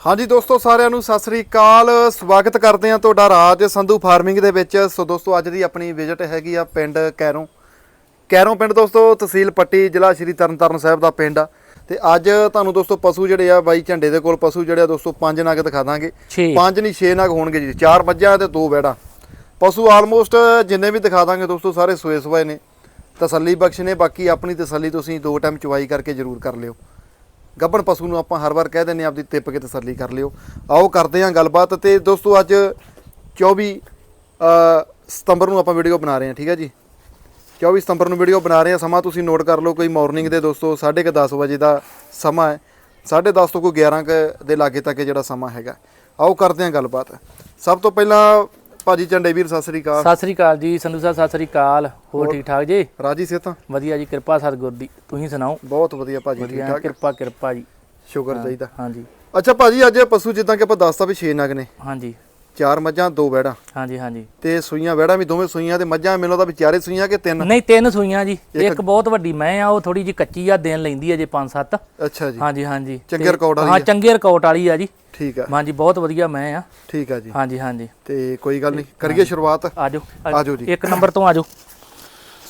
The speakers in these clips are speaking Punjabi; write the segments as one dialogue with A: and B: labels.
A: ਹਾਂਜੀ ਦੋਸਤੋ ਸਾਰਿਆਂ ਨੂੰ ਸਤਿ ਸ੍ਰੀ ਅਕਾਲ। ਸਵਾਗਤ ਕਰਦੇ ਹਾਂ ਤੁਹਾਡਾ ਰਾਜ ਸੰਧੂ ਫਾਰਮਿੰਗ ਦੇ ਵਿੱਚ। ਸੋ ਦੋਸਤੋ ਅੱਜ ਦੀ ਆਪਣੀ ਵਿਜ਼ਿਟ ਹੈਗੀ ਆ ਪਿੰਡ ਕੈਰੋਂ। ਕੈਰੋਂ ਪਿੰਡ ਦੋਸਤੋ ਤਹਿਸੀਲ ਪੱਟੀ ਜ਼ਿਲ੍ਹਾ ਸ਼੍ਰੀ ਤਰਨਤਾਰਨ ਸਾਹਿਬ ਦਾ ਪਿੰਡ ਆ। ਤੇ ਅੱਜ ਤੁਹਾਨੂੰ ਦੋਸਤੋ ਪਸ਼ੂ ਜਿਹੜੇ ਆ ਬਾਈ ਝੰਡੇ ਦੇ ਕੋਲ ਪਸ਼ੂ ਜਿਹੜੇ ਆ ਦੋਸਤੋ ਪੰਜ ਨਗ ਦਿਖਾ ਦਾਂਗੇ।
B: ਛੇ।
A: ਪੰਜ ਨਹੀਂ 6 ਨਗ ਹੋਣਗੇ ਜੀ। ਚਾਰ ਮੱਝਾਂ ਤੇ ਦੋ ਵੈੜਾਂ ਪਸ਼ੂ ਆਲਮੋਸਟ ਜਿੰਨੇ ਵੀ ਦਿਖਾ ਦਾਂਗੇ ਦੋਸਤੋ ਸਾਰੇ ਸੋਏ ਸਵਾਏ ਨੇ। ਤਸੱਲੀ ਬਖਸ਼ ਨੇ। ਬਾਕੀ ਆਪਣੀ ਤਸੱਲੀ ਤੁਸੀਂ ਦੋ ਟਾਈਮ ਚਵਾਈ ਕਰਕੇ ਜ਼ਰੂਰ ਕਰ ਲਿਓ। ਗੱਭਣ ਪਸ਼ੂ ਨੂੰ ਆਪਾਂ ਹਰ ਵਾਰ ਕਹਿ ਦਿੰਨੇ ਆਪਦੀ ਤਿੱਪ ਕੇ ਤਸੱਲੀ ਕਰ ਲਿਓ। ਆਓ ਕਰਦੇ ਹਾਂ ਗੱਲਬਾਤ ਤੇ ਦੋਸਤੋ ਅੱਜ 24 ਸਤੰਬਰ ਨੂੰ ਆਪਾਂ ਵੀਡੀਓ ਬਣਾ ਰਹੇ ਹਾਂ, ਠੀਕ ਹੈ ਜੀ? 24 ਸਤੰਬਰ ਨੂੰ ਵੀਡੀਓ ਬਣਾ ਰਹੇ ਹਾਂ, ਸਮਾਂ ਤੁਸੀਂ ਨੋਟ ਕਰ ਲਓ, ਕੋਈ ਮਾਰਨਿੰਗ ਦੇ ਦੋਸਤੋ 10:30 ਵਜੇ ਦਾ ਸਮਾਂ ਹੈ। 10:30 ਤੋਂ ਕੋਈ 11 ਕੁ ਦੇ ਲਾਗੇ ਤੱਕ ਇਹ ਜਿਹੜਾ ਸਮਾਂ ਹੈਗਾ। ਆਓ ਕਰਦੇ ਹਾਂ ਗੱਲਬਾਤ। ਸਭ ਤੋਂ ਪਹਿਲਾਂ ਭਾਜੀ ਝੰਡੇ ਵੀਰ ਸਤਿ ਸ੍ਰੀ ਅਕਾਲ।
B: ਸਤਿ ਸ੍ਰੀ ਅਕਾਲ ਜੀ ਸੰਧੂ ਸਾਹਿਬ ਸਤਿ ਸ੍ਰੀ ਅਕਾਲ। ਹੋਰ ਠੀਕ ਠਾਕ ਜੀ?
A: ਰਾਜੀ ਸੇਤਾਂ
B: ਵਧੀਆ ਜੀ ਕਿਰਪਾ ਸਤਿਗੁਰ ਦੀ। ਤੁਸੀਂ ਸੁਣਾਓ?
A: ਬਹੁਤ ਵਧੀਆ ਭਾਜੀ ਠੀਕ ਠਾਕ
B: ਕਿਰਪਾ ਕਿਰਪਾ ਜੀ।
A: ਸ਼ੁਕਰ ਚਾਹੀਦਾ।
B: ਹਾਂਜੀ।
A: ਅੱਛਾ ਭਾਜੀ ਅੱਜ ਪਸ਼ੂ ਜਿੱਦਾਂ ਕਿ ਆਪਾਂ ਦੱਸਤਾ ਵੀ 6 ਨਗ ਨੇ।
B: ਹਾਂਜੀ।
A: ਚਾਰ ਮੱਝਾਂ ਦੋ ਵੈੜਾਂ।
B: ਹਾਂਜੀ ਹਾਂਜੀ।
A: ਤੇ ਸੂਈਆਂ ਵੈੜਾਂ ਵੀ ਦੋਵੇਂ ਸੂਈਆਂ ਤੇ ਮੱਝਾਂ ਮੈਨੂੰ ਲੱਗਦਾ ਵੀ ਚਾਰੇ ਸੂਈਆਂ ਕਿ ਤਿੰਨ?
B: ਨਹੀਂ ਤਿੰਨ ਸੂਈਆਂ ਜੀ। ਇੱਕ ਬਹੁਤ ਵੱਡੀ ਮੈਂ ਆ ਉਹ ਥੋੜੀ ਜੀ ਕੱਚੀ ਆ ਦੇਣ ਲੈਂਦੀ ਆ ਜੇ 5-7
A: ਅੱਛਾ ਜੀ।
B: ਹਾਂਜੀ ਹਾਂਜੀ।
A: ਚੰਗੇ ਰਿਕਾਰਡ ਵਾਲੀ
B: ਹਾਂ। ਚੰਗੇ ਰਿਕਾਰਡ ਵਾਲੀ ਆ ਜੀ।
A: ਠੀਕ ਆ।
B: ਹਾਂਜੀ ਬਹੁਤ ਵਧੀਆ ਮੈਂ ਆ।
A: ਠੀਕ ਆ ਜੀ।
B: ਹਾਂਜੀ ਹਾਂਜੀ।
A: ਤੇ ਕੋਈ ਗੱਲ ਨਹੀਂ ਕਰੀਏ ਸ਼ੁਰੂਆਤ।
B: ਆਜੋ
A: ਆਜੋ। ਜੀ।
B: ਇੱਕ ਨੰਬਰ ਤੋਂ ਆਜੋ।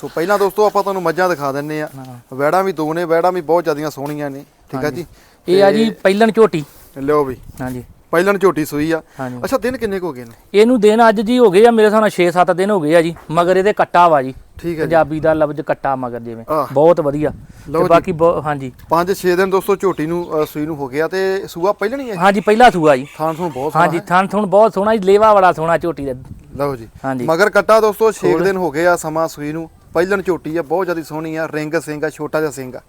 A: ਸੋ ਪਹਿਲਾਂ ਦੋਸਤੋ ਆਪਾਂ ਤੁਹਾਨੂੰ ਮੱਝਾਂ ਦਿਖਾ ਦਿੰਨੇ ਆ। ਵੈੜਾਂ ਵੀ ਦੋ ਨੇ ਵੈੜਾਂ ਵੀ ਬਹੁਤ ਜ਼ਿਆਦੀਆਂ ਸੋਹਣੀਆਂ ਨੇ। ਠੀਕ ਆ ਜੀ।
B: ਇਹ ਆ ਜੀ ਪਹਿਲਣ ਝੋਟੀ।
A: ਲਿਓ ਵੀ।
B: ਹਾਂਜੀ।
A: ਪਹਿਲਾਂ ਝੋਟੀ ਸੂਈ ਆ।
B: ਹਾਂਜੀ।
A: ਅੱਛਾ ਦਿਨ ਕਿੰਨੇ ਕੁ ਹੋ ਗਏ ਨੇ?
B: ਇਹਨੂੰ ਦਿਨ ਅੱਜ ਜੀ ਹੋ ਗਏ ਆ ਮੇਰੇ ਹਿਸਾਬ ਨਾਲ 6-7 ਦਿਨ ਹੋ ਗਏ ਆ ਜੀ ਮਗਰ ਇਹਦੇ ਕੱਟਾ ਵਾ ਜੀ।
A: ਠੀਕ ਹੈ ਜੀ।
B: ਪੰਜਾਬੀ ਦਾ ਲਫ਼ਜ਼ ਕੱਟਾ ਮਗਰ ਜਿਵੇਂ।
A: ਆਹ।
B: ਬਹੁਤ ਵਧੀਆ।
A: ਲਓ
B: ਤੇ ਬਾਕੀ ਬਹੁ- ਹਾਂਜੀ।
A: 5-6 ਦਿਨ ਦੋਸਤੋ ਝੋਟੀ ਨੂੰ ਅ, ਸੂਈ ਨੂੰ ਹੋ ਗਿਆ ਤੇ ਸੂਆ ਪਹਿਲਾਂ ਨਹੀਂ ਹੈ
B: ਹਾਂਜੀ ਪਹਿਲਾ ਸੂਆ ਜੀ।
A: ਥਾਂ ਤੁਹਾਨੂੰ ਬਹੁਤ
B: ਹਾਂਜੀ ਥਣ ਥਣ ਬਹੁਤ ਸੋਹਣਾ ਜੀ ਲੇਵਾ ਬੜਾ ਸੋਹਣਾ ਝੋਟੀ ਦਾ।
A: ਲਓ ਜੀ।
B: ਹਾਂਜੀ।
A: ਮਗਰ ਕੱਟਾ ਦੋਸਤੋ 6 ਦਿਨ ਹੋ ਗਏ ਆ ਸਮਾਂ ਸੂਈ ਨੂੰ। ਪਹਿਲਣ ਝੋਟੀ ਆ ਬਹੁਤ ਜ਼ਿਆਦਾ ਸੋਹਣੀ ਆ ਰਿੰਗ ਸਿੰਘ ਆ ਛੋਟਾ ਜਿਹਾ ਸਿੰਘ ਆ।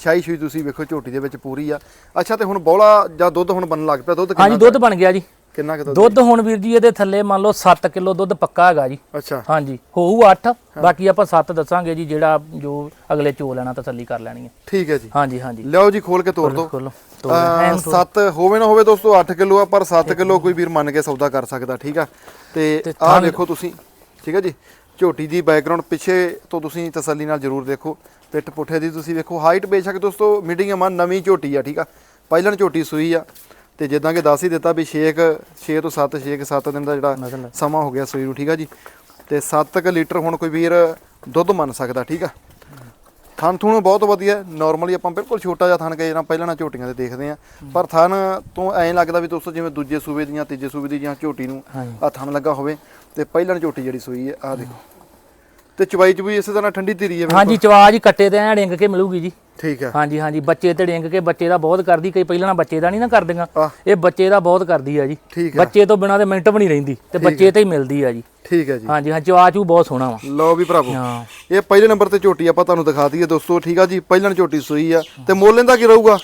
A: ਸ਼ਾਹੀ ਸ਼ੂਈ ਤੁਸੀਂ ਵੇਖੋ ਝੋਟੀ ਦੇ ਵਿੱਚ ਪੂਰੀ ਆ। ਅੱਛਾ ਤੇ ਹੁਣ ਬੋਲਾ ਜਾਂ ਦੁੱਧ ਹੁਣ ਬਣਨ ਲੱਗ ਪਿਆ? ਦੁੱਧ
B: ਹਾਂਜੀ
A: ਕਿੰਨਾ
B: ਦੁੱਧ ਬਣ ਗਿਆ ਜੀ।
A: ਕਿੰਨਾ ਕਿ ਦੁੱਧ?
B: ਦੁੱਧ ਹੁਣ ਵੀਰ ਜੀ ਇਹਦੇ ਥੱਲੇ ਮੰਨ ਲਓ 7 ਕਿਲੋ ਦੁੱਧ ਪੱਕਾ ਹੈਗਾ ਜੀ।
A: ਅੱਛਾ।
B: ਹਾਂਜੀ ਹੋਊ 8 ਬਾਕੀ ਆਪਾਂ 7 ਦੱਸਾਂਗੇ ਜੀ ਜਿਹੜਾ ਜੋ ਅਗਲੇ ਚੋ ਲੈਣਾ ਤਸੱਲੀ ਕਰ ਲੈਣੀ ਹੈ।
A: ਠੀਕ ਹੈ ਜੀ।
B: ਹਾਂਜੀ ਹਾਂਜੀ।
A: ਲਿਆਓ ਜੀ ਖੋਲ ਕੇ ਤੋੜ
B: ਖੋਲੋ ਤੋੜ। ਐਨ ਤੋੜ।
A: 7 ਹੋਵੇ ਨਾ ਹੋਵੇ ਦੋਸਤੋ 8 ਕਿਲੋ ਆ ਪਰ 7 ਕਿਲੋ ਕੋਈ ਵੀਰ ਮੰਨ ਕੇ ਸੌਦਾ ਕਰ ਸਕਦਾ ਠੀਕ ਆ। ਤੇ
B: ਤੇ
A: ਆਹ
B: ਥਣ-
A: ਵੇਖੋ ਤੁਸੀਂ ਠੀਕ ਹੈ ਜੀ। ਝੋਟੀ ਦੀ ਬੈਕਗ੍ਰਾਉਂਡ ਪਿੱਛੇ ਤੋਂ ਤੁਸੀਂ ਤਸੱਲੀ ਨਾਲ ਜ਼ਰੂਰ ਦੇਖੋ। ਪਿੱਠ ਪੁੱਠੇ ਦੀ ਤੁਸੀਂ ਵੇਖੋ ਹਾਈਟ ਬੇਸ਼ੱਕ ਦੋਸਤੋ ਮੀਡੀਅਮ ਆ ਨਵੀਂ ਝੋਟੀ ਆ ਠੀਕ ਆ? ਪਹਿਲਣ ਝੋਟੀ ਸੂਈ ਆ ਤੇ ਜਿੱਦਾਂ ਕਿ ਦੱਸ ਹੀ ਦਿੱਤਾ ਵੀ 6 6 ਤੋਂ 7 6 7 ਦਿਨ ਦਾ ਜਿਹੜਾ ਸਮਾਂ ਹੋ ਗਿਆ ਸੂਈ ਨੂੰ ਠੀਕ ਆ ਜੀ? ਤੇ 7 ਕ ਲੀਟਰ ਹੁਣ ਕੋਈ ਵੀਰ ਦੁੱਧ ਮੰਨ ਸਕਦਾ ਠੀਕ ਆ? ਥਣ ਥੁਣ ਬਹੁਤ ਵਧੀਆ ਨਾਰਮਲੀ ਆਪਾਂ ਬਿਲਕੁਲ ਛੋਟਾ ਜਿਹਾ ਥਣ ਕੇ ਨਾ ਪਹਿਲਾਂ ਨਾ ਝੋਟੀਆਂ ਤੇ ਦੇਖਦੇ ਆ। ਪਰ ਥਣ ਤੋਂ ਐਂ ਲੱਗਦਾ ਵੀ ਦੋਸਤੋ ਜਿਵੇਂ ਦੂਜੇ ਸੂਬੇ ਦੀਆਂ ਤੀਜੇ ਸੂਬੇ ਦੀ ਜਾਂ ਝੋਟੀ ਨੂੰ ਆ ਥਣ ਲੱਗਾ ਹੋਵੇ ਤੇ ਪਹਿਲਾਂ ਝੋਟੀ ਜਿਹੜੀ ਸੂਈ ਹੈ ਆ ਦੇਖੋ। ਤੇ ਚਵਾਈ ਚ ਵੀ ਇਸੇ ਤਰ੍ਹਾਂ ਠੰਡੀ ਧੀਰੀ ਹੈ
B: ਹਾਂਜੀ ਚਵਾਜ ਕੱਟੇ ਤੇ ਐ ਡਿੰਗ ਕੇ ਮਿਲੂਗੀ ਜੀ।
A: ਠੀਕ ਹੈ।
B: ਹਾਂਜੀ ਹਾਂਜੀ ਬੱਚੇ ਤੇ ਡਿੰਗ ਕੇ ਬੱਚੇ ਦਾ ਬਹੁਤ ਕਰਦੀ ਕਈ ਪਹਿਲਾਂ ਨਾ ਬੱਚੇ ਦਾ ਨਹੀਂ ਨਾ ਕਰਦੀਆਂ। ਇਹ ਬੱਚੇ ਦਾ ਬਹੁਤ ਕਰਦੀ ਆ ਜੀ।
A: ਹੈ
B: ਬੱਚੇ ਤੋਂ ਬਿਨਾ ਤੇ ਮਿੰਟ ਵੀ ਨਹੀਂ ਰਹਿੰਦੀ ਤੇ ਬੱਚੇ ਤੇ ਹੀ ਮਿਲਦੀ ਆ ਜੀ।
A: ਠੀਕ ਹੈ ਜੀ।
B: ਹਾਂਜੀ ਹਾਂ ਚਵਾਚੂ ਬਹੁਤ ਸੋਹਣਾ ਵਾ।
A: ਲਓ ਵੀ ਭਰਾਵੋ।
B: ਹਾਂ।
A: ਇਹ ਪਹਿਲੇ ਨੰਬਰ ਤੇ ਝੋਟੀ ਆਪਾਂ ਤੁਹਾਨੂੰ ਦਿਖਾ ਦਈਏ ਦੋਸਤੋ ਠੀਕ ਆ ਜੀ? ਪਹਿਲਾਂ ਝੋਟੀ ਸੂਈ ਆ ਤੇ ਮੁੱਲ ਇਹਦਾ ਕੀ ਰਹੂਗਾ?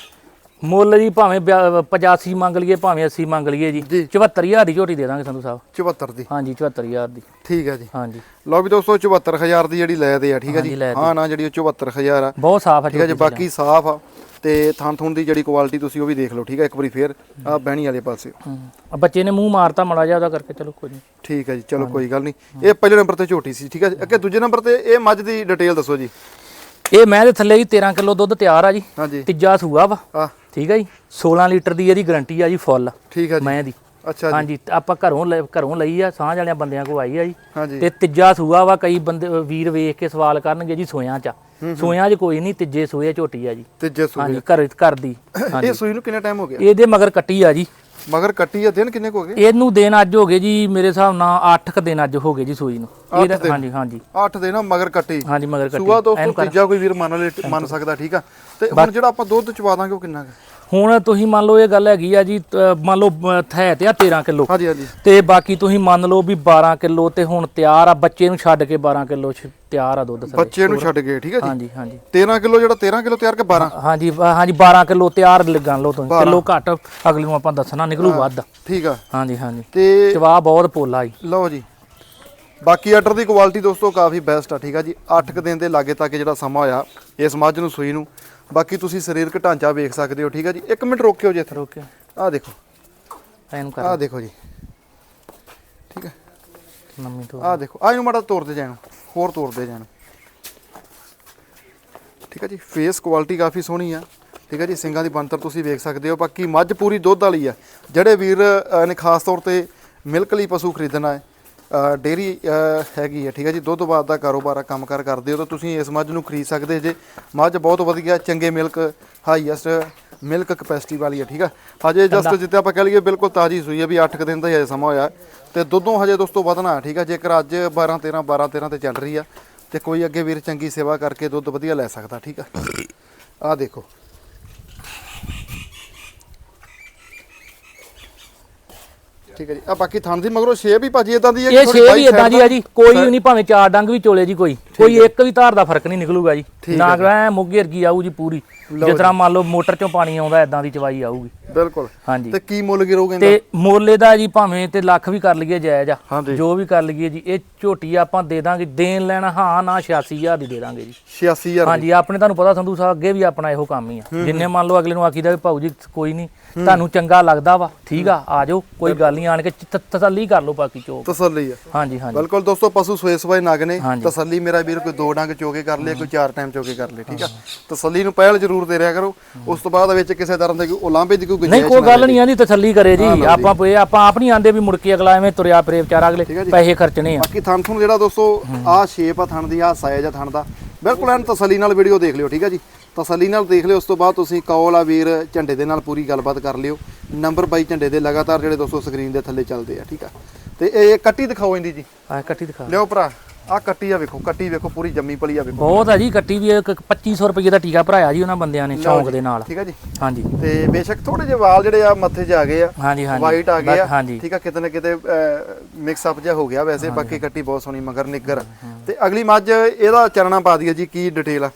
B: ਮੁੱਲ ਜੀ ਭਾਵੇਂ ਬਿਆ- 85 ਮੰਗ ਲਈਏ ਭਾਵੇਂ 80 ਮੰਗ ਲਈਏ ਜੀ।
A: ਜੀ।
B: 74000 ਦੀ ਝੋਟੀ ਦੇ ਦਾਂਗੇ ਸੰਧੂ ਸਾਹਿਬ।
A: 74 ਦੀ।
B: ਹਾਂਜੀ 74000 ਦੀ।
A: ਠੀਕ ਹੈ ਜੀ।
B: ਹਾਂਜੀ।
A: ਲਓ ਵੀ ਦੋਸਤੋ 74000 ਦੀ ਜਿਹੜੀ ਲੈ ਦੇ ਆ ਠੀਕ ਹੈ ਜੀ। ਹਾਂ ਨਾ ਜਿਹੜੀ ਉਹ 74000 ਆ।
B: ਬਹੁਤ ਸਾਫ਼ ਆ
A: ਠੀਕ ਹੈ ਜੀ ਬਾਕੀ ਸਾਫ਼ ਆ। ਤੇ ਥਣ ਥੁਣ ਦੀ ਜਿਹੜੀ ਕੁਆਲਿਟੀ ਤੁਸੀਂ ਉਹ ਵੀ ਦੇਖ ਲਓ ਠੀਕ ਹੈ ਇੱਕ ਵਾਰੀ ਫੇਰ ਆ ਬਹਿਣੀ ਵਾਲੇ ਪਾਸੇ।
B: ਆ ਬੱਚੇ ਨੇ ਮੂੰਹ ਮਾਰਤਾ ਮੜਾ ਜਾ ਉਹਦਾ ਕਰਕੇ ਚਲੋ ਕੋਈ ਨਹੀਂ
A: ਠੀਕ ਹੈ ਜੀ ਚਲੋ ਕੋਈ ਗੱਲ ਨਹੀਂ ਇਹ ਪਹਿਲੇ ਨੰਬਰ ਤੇ ਝੋਟੀ ਸੀ ਠੀਕ ਹੈ ਅੱਗੇ ਦੂਜੇ ਨੰਬਰ ਤੇ ਇਹ ਮੱਝ ਦੀ ਡਿਟੇਲ ਦੱਸੋ ਜੀ।
B: ਇਹ ਮੈਂ ਦੇ ਥੱਲੇ ਹੀ 13 ਕਿਲੋ ਦੁੱਧ ਤਿਆਰ ਆ ਜੀ।
A: ਹਾਂਜੀ।
B: ਤੀਜਾ ਸੂਆ ਵਾ।
A: ਆ।
B: ਠੀਕ ਹੈ ਜੀ। 16 ਲੀਟਰ ਦੀ ਇਹਦੀ ਗਾਰੰਟੀ ਆ ਜੀ ਫੁੱਲ।
A: ਠੀਕ ਹੈ ਜੀ।
B: ਮੈਂ ਦੀ
A: ਅੱਛਾ ਜੀ।
B: ਹਾਂਜੀ ਆਪਾਂ ਘਰੋਂ ਘਰੋਂ ਲਈ ਆ ਸਾਂਝ ਵਾਲਿਆਂ ਬੰਦਿਆਂ ਕੋ ਆਈ ਆ ਜੀ। ਤੇ ਤੀਜਾ ਸੂਆ ਵਾ ਕਈ ਬੰਦੇ ਵੀਰ ਵੇਖ ਕੇ ਸਵਾਲ ਕਰਨਗੇ ਜੀ ਸੋਇਆਂ ਚ। ਸੋਇਆਂ 'ਚ ਕੋਈ ਨਹੀਂ ਤੀਜੇ ਸੋਏ ਝੋਟੀ ਆ ਜੀ।
A: ਤੀਜੇ ਸੂਈ
B: ਹਾਂਜੀ ਘਰ ਘਰ ਦੀ।
A: ਇਹ ਸੂਈ ਨੂੰ ਕਿੰਨਾ ਟਾਈਮ ਹੋ ਗਿਆ?
B: ਇਹਦੇ ਮਗਰ ਕੱਟੀ ਆ ਜੀ।
A: ਮਗਰ ਕੱਟੀ ਆ ਦਿਨ ਕਿੰਨੇ ਕੁ ਹੋ ਗਏ?
B: ਇਹਨੂੰ ਦਿਨ ਅੱਜ ਹੋ ਗਏ ਜੀ ਮੇਰੇ ਹਿਸਾਬ ਨਾਲ 8 ਕ ਦਿਨ ਅੱਜ ਹੋ ਗਏ ਜੀ ਸੂਈ ਨੂੰ। ਇਹਦਾ ਹਾਂਜੀ ਹਾਂਜੀ।
A: 8 ਦਿਨ ਆ ਮਗਰ ਕੱਟੀ।
B: ਹਾਂਜੀ ਮਗਰ ਕੱਟੀ।
A: ਸੂਆ ਦੋਸਤੋ ਤੀਜਾ ਕੋਈ ਵੀਰ ਮੰਨ ਲੈ ਮੰਨ ਸਕਦਾ ਠੀਕ ਆ? ਤੇ ਹੁਣ ਜਿਹੜਾ ਆਪਾਂ ਦੁੱਧ ਚਵਾ ਦਾਂਗੇ ਉਹ ਕਿੰਨਾ ਕੁ?
B: ਹੁਣ ਤੁਸੀਂ ਮੰਨ ਲਓ ਇਹ ਗੱਲ ਹੈਗੀ ਆ ਜੀ ਅ, ਮੰਨ ਲਓ ਅ, ਹੈ ਤੇ ਆ 13 ਕਿਲੋ।
A: ਹਾਂਜੀ ਹਾਂਜੀ।
B: ਤੇ ਬਾਕੀ ਤੁਸੀਂ ਮੰਨ ਲਓ ਵੀ 12 ਕਿਲੋ ਤੇ ਹੁਣ ਤਿਆਰ ਆ ਬੱਚੇ ਨੂੰ ਛੱਡ ਕੇ 12 ਕਿਲੋ ਤਿਆਰ ਆ ਦੁੱਧ ਸਾਰੇ।
A: ਬੱਚੇ ਨੂੰ ਛੱਡ ਗਏ ਠੀਕ ਆ ਜੀ?
B: ਹਾਂਜੀ ਹਾਂਜੀ।
A: 13 ਕਿਲੋ ਜਿਹੜਾ 13 ਕਿਲੋ ਤਿਆਰ ਕੇ 12
B: ਹਾਂਜੀ ਹਾਂਜੀ 12 ਕਿਲੋ ਤਿਆਰ ਲਗਾਣ ਲਓ ਤੁਸੀਂ। ਕਿਲੋ ਘੱਟ ਅਗਲੇ ਨੂੰ ਆਪਾਂ ਦੱਸਣਾ ਨਿਕਲੂ ਵੱਧ।
A: ਠੀਕ ਆ।
B: ਹਾਂਜੀ ਹਾਂਜੀ।
A: ਤੇ
B: ਜਵਾਬ ਬਹੁਤ ਪੋਲਾ ਜੀ।
A: ਲਓ ਜੀ। ਬਾਕੀ ਆਰਡਰ ਦੀ ਕੁਆਲਿਟੀ ਦੋਸਤੋ ਕਾਫੀ ਬੈਸਟ ਆ ਠੀਕ ਆ ਜੀ। 8 ਕ ਦਿਨ ਦੇ ਲਾਗੇ ਤੱਕ ਜਿਹੜਾ ਸਮਾਂ ਹੋਇਆ ਇਸ ਮੱਝ ਨੂੰ ਸੂਈ ਨੂੰ। ਬਾਕੀ ਤੁਸੀਂ ਸਰੀਰਕ ਢਾਂਚਾ ਵੇਖ ਸਕਦੇ ਹੋ ਠੀਕ ਆ ਜੀ। 1 ਮਿੰਟ ਰੋਕਿਓ ਜੇ ਇੱਥੇ।
B: ਰੋਕੇ
A: ਆਹ ਦੇਖੋ।
B: ਐਨ ਕਰ
A: ਆਹ ਦੇਖੋ ਜੀ। ਠੀਕ ਹੈ
B: ਨੰਮੀ ਤੋਂ
A: ਆਹ ਦੇਖੋ ਆਹ ਇਹਨੂੰ ਮਾੜਾ ਤੋੜਦੇ ਜਾਣ ਹੋਰ ਤੋੜਦੇ ਜਾਣ। ਠੀਕ ਹੈ ਜੀ ਫੇਸ ਕੁਆਲਿਟੀ ਕਾਫੀ ਸੋਹਣੀ ਆ। ਠੀਕ ਹੈ ਜੀ ਸਿੰਘਾਂ ਦੀ ਬੰਤਰ ਤੁਸੀਂ ਵੇਖ ਸਕਦੇ ਹੋ। ਬਾਕੀ ਮੱਝ ਪੂਰੀ ਦੁੱਧ ਵਾਲੀ ਆ। ਜਿਹੜੇ ਵੀਰ ਨੇ ਖਾਸ ਤੌਰ ਤੇ ਮਿਲਕ ਲਈ ਪਸ਼ੂ ਖਰੀਦਣਾ ਹੈ ਅ, ਹੈਗੀ ਹੈ ਠੀਕ ਹੈ ਜੀ? ਦੁੱਧ ਬਾਦ ਦਾ ਕਾਰੋਬਾਰ ਆ ਕੰਮਕਾਰ ਕਰਦੇ ਹੋ ਤਾਂ ਤੁਸੀਂ ਇਸ ਮੱਝ ਨੂੰ ਖਰੀਦ ਸਕਦੇ ਜੇ। ਮੱਝ ਬਹੁਤ ਵਧੀਆ ਚੰਗੇ ਮਿਲਕ ਹਾਈਐਸਟ ਮਿਲਕ ਕਪੈਸਿਟੀ ਵਾਲੀ ਹੈ ਠੀਕ ਆ? ਹਜੇ ਜਸਟ ਜਿੱਤੇ ਆਪਾਂ ਕਹਿ ਲਈਏ ਬਿਲਕੁਲ ਤਾਜ਼ੀ ਸੂਈ ਹੈ ਵੀ 8 ਦਿਨ ਦਾ ਹੀ ਹਜੇ ਸਮਾਂ ਹੋਇਆ। ਤੇ ਦੁੱਧੋਂ ਹਜੇ ਦੋਸਤੋ ਵਧਣਾ ਹੈ, ਠੀਕ ਆ? ਜੇਕਰ ਅੱਜ 12 13 12 13 ਤੇ ਚੱਲ ਰਹੀ ਆ ਤੇ ਕੋਈ ਅੱਗੇ ਵੀਰ ਚੰਗੀ ਸੇਵਾ ਕਰਕੇ ਦੁੱਧ ਵਧੀਆ ਲੈ ਸਕਦਾ ਠੀਕ ਆ? ਆ ਦੇਖੋ। ਠੀਕ ਹੈ ਜੀ। ਆ ਬਾਕੀ ਥਣ ਦੀ ਮਗਰੋਂ ਛੇ ਵੀ ਭਾਜੀ ਇਦਾਂ ਦੀ ਹੈ
B: ਇਹ ਛੇ ਵੀ ਇਦਾਂ ਦੀ ਆ ਜੀ ਕੋਈ ਨਹੀਂ ਭਾਵੇਂ ਚਾਰ ਡੰਗ ਵੀ ਚੋਲੇ ਜੀ ਕੋਈ। ਕੋਈ ਇੱਕ ਵੀ ਧਾਰ ਦਾ ਫ਼ਰਕ ਨਹੀਂ ਨਿਕਲੂਗਾ ਜੀ। ਨਾ ਐ ਮੁੱਗੇ ਵਰਗੀ ਆਊ ਜੀ ਪੂਰੀ। ਜਿਸ ਤਰ੍ਹਾਂ ਮੰਨ ਲਓ ਮੋਟਰ ਚੋਂ ਪਾਣੀ ਆਉਂਦਾ ਇਦਾਂ ਦੀ ਚਵਾਈ ਆਊਗੀ।
A: ਬਿਲਕੁਲ।
B: ਹਾਂਜੀ।
A: ਤੇ ਕੀ ਮੁੱਲ ਗਿਰੋਗੇ ਇਹਦਾ?
B: ਤੇ ਮੋਲੇ ਦਾ ਜੀ ਭਾਵੇਂ ਤੇ ਲੱਖ ਵੀ ਕਰ ਲਈਏ ਜਾਇਜ਼ ਆ। ਜੋ ਵੀ ਕਰ ਲਈਏ ਜੀ ਇਹ ਝੋਟੀ ਆਪਾਂ ਦੇ ਦਾਂਗੇ। ਦੇਣ ਲੈਣਾ ਹਾਂ ਨਾ 86000 ਦੀ ਦੇ ਦਾਂਗੇ ਜੀ।
A: 86000
B: ਹਾਂਜੀ ਆਪਣੇ ਤੁਹਾਨੂੰ ਪਤਾ ਸੰਧੂ ਸਾਹਿਬ ਅੱਗੇ ਵੀ ਆਪਣਾ ਇਹੋ ਕੰਮ ਹੀ ਆ। ਜਿੰਨੇ ਮੰਨ ਲਓ ਅਗਲੇ ਨੂੰ ਆਖੀਦਾ ਵੀ ਭਾਊ ਜੀ ਕੋਈ ਨਹੀਂ ਤੁਹਾਨੂੰ ਚੰਗਾ ਲੱਗਦਾ ਵਾ ਠੀਕ ਆ ਆ ਜਾਓ ਕੋਈ ਗੱਲ ਨਹੀਂ ਆਣ ਕੇ ਤਸੱਲੀ ਕਰ ਲਓ ਬਾਕੀ ਚੋ
A: ਤਸੱਲੀ ਆ।
B: ਹਾਂਜੀ ਹਾਂਜੀ।
A: ਬਿਲਕੁਲ ਦੋਸਤੋ ਪਸ਼ੂ ਸੋਏ ਸਵਾਏ ਨਗ ਨੇ। ਤਸੱਲੀ ਮੇਰਾ ਵੀਰ ਕੋਈ ਦੋ ਡੰਗ ਚੋਕੇ ਕਰ ਲੇ ਕੋਈ ਚਾਰ ਟਾਈਮ ਚੋਕੇ ਕਰ ਲੇ ਠੀਕ ਆ? ਤਸੱਲੀ ਨੂੰ ਪਹਿਲ ਜ਼ਰੂਰ ਦੇ ਰਿਆ ਕਰੋ। ਉਸ ਤੋਂ ਬਾਅਦ ਵਿੱਚ ਕਿਸੇ ਤਰ੍ਹਾਂ ਦੇ ਕੋਈ ਉਲਾਂਭੇ ਦੀ ਕੋਈ
B: ਨਹੀਂ
A: ਗੁੰਜਾਇਸ਼
B: ਕੋਈ
A: ਨਾ
B: ਗੱਲ ਨਹੀਂ ਆਂਦੀ ਤਸੱਲੀ ਕਰੇ ਜੀ।
A: ਹਾਂ।
B: ਆਪਾਂ ਆਪਾਂ ਆਪ ਨਹੀਂ ਆਂਦੇ ਵੀ ਮੁੜ ਕੇ ਅਗਲਾ ਐਵੇਂ ਤੁਰਿਆ ਫਿਰੇ ਵਿਚਾਰਾ ਅਗਲੇ
A: ਹੈ।
B: ਪੈਸੇ ਖਰਚਣੇ ਆ।
A: ਬਾਕੀ ਥਣ ਥਣ ਜਿਹੜਾ ਦੋਸਤੋ ਆ ਸ਼ੇਪ ਆ ਥਣ ਦੀ ਆ ਸਾਈਜ਼ ਆ ਥਣ ਦਾ ਬਿਲਕੁਲ ਐਨ ਤਸੱਲੀ ਨਾਲ ਵੀਡੀਓ ਦੇਖ ਲਿਓ ਠੀਕ ਆ ਜੀ? ਤਸੱਲੀ ਨਾਲ ਦੇਖ ਲਿਓ ਉਸ ਤੋਂ ਬਾਅਦ ਤੁਸੀਂ ਕਾਲ ਆ ਵੀਰ ਝੰਡੇ ਦੇ ਨਾਲ ਪੂਰੀ ਗੱਲਬਾਤ ਕਰ ਲਿਓ। ਨੰਬਰ ਬਾਈ ਝੰਡੇ ਦੇ ਲਗਾਤਾਰ ਜਿਹੜੇ ਦੋਸਤੋ ਸਕਰੀਨ ਦੇ ਥੱਲੇ ਚੱਲਦੇ ਆ ਠੀਕ ਆ? ਤੇ ਇਹ ਕੱਟੀ ਦਿਖਾਓ ਇਹਦੀ ਜੀ।
B: ਆ ਕੱਟੀ ਦਿਖਾ।
A: ਲਿਓ ਭਰਾ। ਆ ਕੱਟੀ ਆ ਵੇਖੋ ਕੱਟੀ ਵੇਖੋ ਪੂਰੀ ਜੰਮੀ ਪਲੀ ਆ ਵੇਖੋ।
B: ਬਹੁਤ ਆ ਜੀ ਕੱਟੀ ਵੀ ਇੱਕ 2500 ਰੁਪਏ ਦਾ ਟੀਕਾ ਭਰਾਇਆ ਜੀ ਉਹਨਾਂ ਬੰਦਿਆਂ ਨੇ ਸ਼ੌਂਕ ਦੇ ਨਾਲ।
A: ਠੀਕ ਆ ਜੀ।
B: ਹਾਂਜੀ।
A: ਤੇ ਬੇਸ਼ੱਕ ਥੋੜੇ ਜਿਹੇ ਵਾਲ ਜਿਹੜੇ ਆ ਮੱਥੇ 'ਚ ਆ ਗਏ ਆ
B: ਹਾਂਜੀ ਹਾਂਜੀ।
A: ਵਾਈਟ ਆ ਗਏ ਆ। ਠੀਕ ਆ ਕਿਤੇ ਨਾ ਕਿਤੇ ਮਿਕਸ ਅਪ ਜਿਹਾ ਹੋ ਗਿਆ ਵੈਸੇ ਬਾਕੀ ਕੱਟੀ ਬਹੁਤ ਸੋਹਣੀ ਮਗਰ ਨਿੱਗਰ। ਤੇ ਅਗਲੀ ਮੱਝ ਇਹਦਾ ਚਰਣਾ ਪਾ ਦਈਏ ਜੀ ਕੀ ਡਿਟੇਲ ਆ?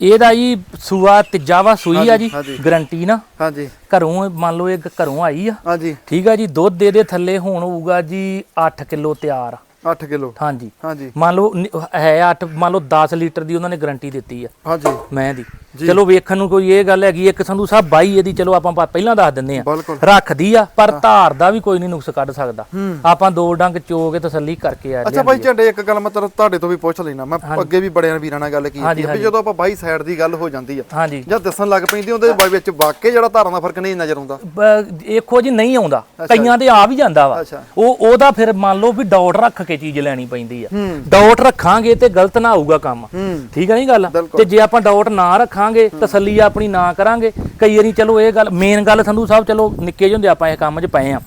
B: ਇਹਦਾ ਜੀ ਸੂਆ ਤੀਜਾ ਵਾ ਸੂਈ ਆ ਜੀ। ਗਰੰਟੀ ਨਾ।
A: ਹਾਂਜੀ।
B: ਘਰੋਂ ਮੰਨ ਲਓ ਇਹ ਘਰੋਂ ਆਈ ਆ।
A: ਹਾਂਜੀ।
B: ਠੀਕ ਆ ਜੀ ਦੁੱਧ ਦੇ ਦੇ ਥੱਲੇ ਹੁਣ ਹੋਊਗਾ ਜੀ 8 ਕਿਲੋ ਤਿਆਰ।
A: 8 ਕਿਲੋ?
B: ਹਾਂਜੀ।
A: ਹਾਂਜੀ।
B: ਮੰਨ ਲਓ ਨ- ਹੈ 8 ਮੰਨ ਲਓ 10 ਲੀਟਰ ਦੀ ਉਹਨਾਂ ਨੇ ਗਾਰੰਟੀ ਦਿੱਤੀ ਆ।
A: ਹਾਂਜੀ।
B: ਮੈਂ ਦੀ। ਚਲੋ ਵੇਖਣ ਨੂੰ ਕੋਈ ਇਹ ਗੱਲ ਹੈਗੀ ਇੱਕ ਸੰਧੂ ਸਾਹਿਬ ਬਾਈ ਇਹਦੀ ਚਲੋ ਆਪਾਂ ਪ- ਪਹਿਲਾਂ ਦੱਸ ਦਿੰਨੇ ਆ।
A: ਬਿਲਕੁਲ।
B: ਰੱਖਦੀ ਆ ਪਰ ਧਾਰ ਦਾ ਵੀ ਕੋਈ ਨਹੀਂ ਨੁਕਸ ਕੱਢ ਸਕਦਾ। ਆਪਾਂ ਦੋ ਡੰਗ ਚੋ ਕੇ ਤਸੱਲੀ ਕਰਕੇ ਆ
A: ਅੱਛਾ ਬਾਈ ਝੰਡੇ ਇੱਕ ਗੱਲ ਮੈਂ ਤੇਰਾ- ਤੁਹਾਡੇ ਤੋਂ ਵੀ ਪੁੱਛ ਲੈਣਾ ਮੈਂ ਅੱਗੇ ਵੀ ਬੜਿਆਂ ਵੀਰਾਂ ਨਾਲ ਗੱਲ ਕੀਤੀ
B: ਹਾਂਜੀ,
A: ਹੈ ਵੀ ਜਦੋਂ ਆਪਾਂ ਬਾਈ ਸਾਈਡ ਦੀ ਗੱਲ ਹੋ ਜਾਂਦੀ ਆ
B: ਹਾਂਜੀ।
A: ਜਦ ਦੱਸਣ ਲੱਗ ਪੈਂਦੀ ਉਹਦੇ ਵਿੱਚ ਵਾਕਈ ਜਿਹੜਾ ਧਾਰਾਂ ਦਾ ਫ਼ਰਕ ਨਹੀਂ ਨਜ਼ਰ ਆਉਂਦਾ।
B: ਬ- ਦੇਖੋ ਜੀ ਨਹੀਂ ਆਉਂਦਾ। ਕਈਆਂ ਦੇ ਆ ਵੀ ਜਾਂਦਾ ਵਾ।
A: ਅੱਛਾ।
B: ਉਹ ਉਹਦਾ ਫਿਰ ਮੰਨ ਲਓ ਵੀ ਡਾਊਟ ਰੱਖ ਕੇ ਚੀਜ਼ ਲੈਣੀ ਪੈਂਦੀ ਆ।
A: ਹੂੰ।
B: ਡਾਊਟ ਰੱਖਾਂਗੇ ਤੇ ਗਲਤ ਨਾ ਹੋਊਗਾ ਕੰਮ। ਠੀਕ ਹੈ ਨਹੀਂ ਗੱਲ। ਤੇ ਜੇ ਆਪਾਂ ਡਾਊਟ ਨਾ ਰੱਖਾਂਗੇ ਤਸੱਲੀ ਆਪਣੀ ਨਾ ਕਰਾਂਗੇ ਕਈ ਵਾਰੀ ਚਲੋ ਇਹ ਗੱਲ ਮੇਨ ਗੱਲ ਸੰਧੂ ਸਾਹਿਬ ਚਲੋ ਨਿੱਕੇ ਜਿਹੇ ਹੁੰਦੇ ਆਪਾਂ ਇਹ ਕੰਮ 'ਚ ਪਏ ਆ।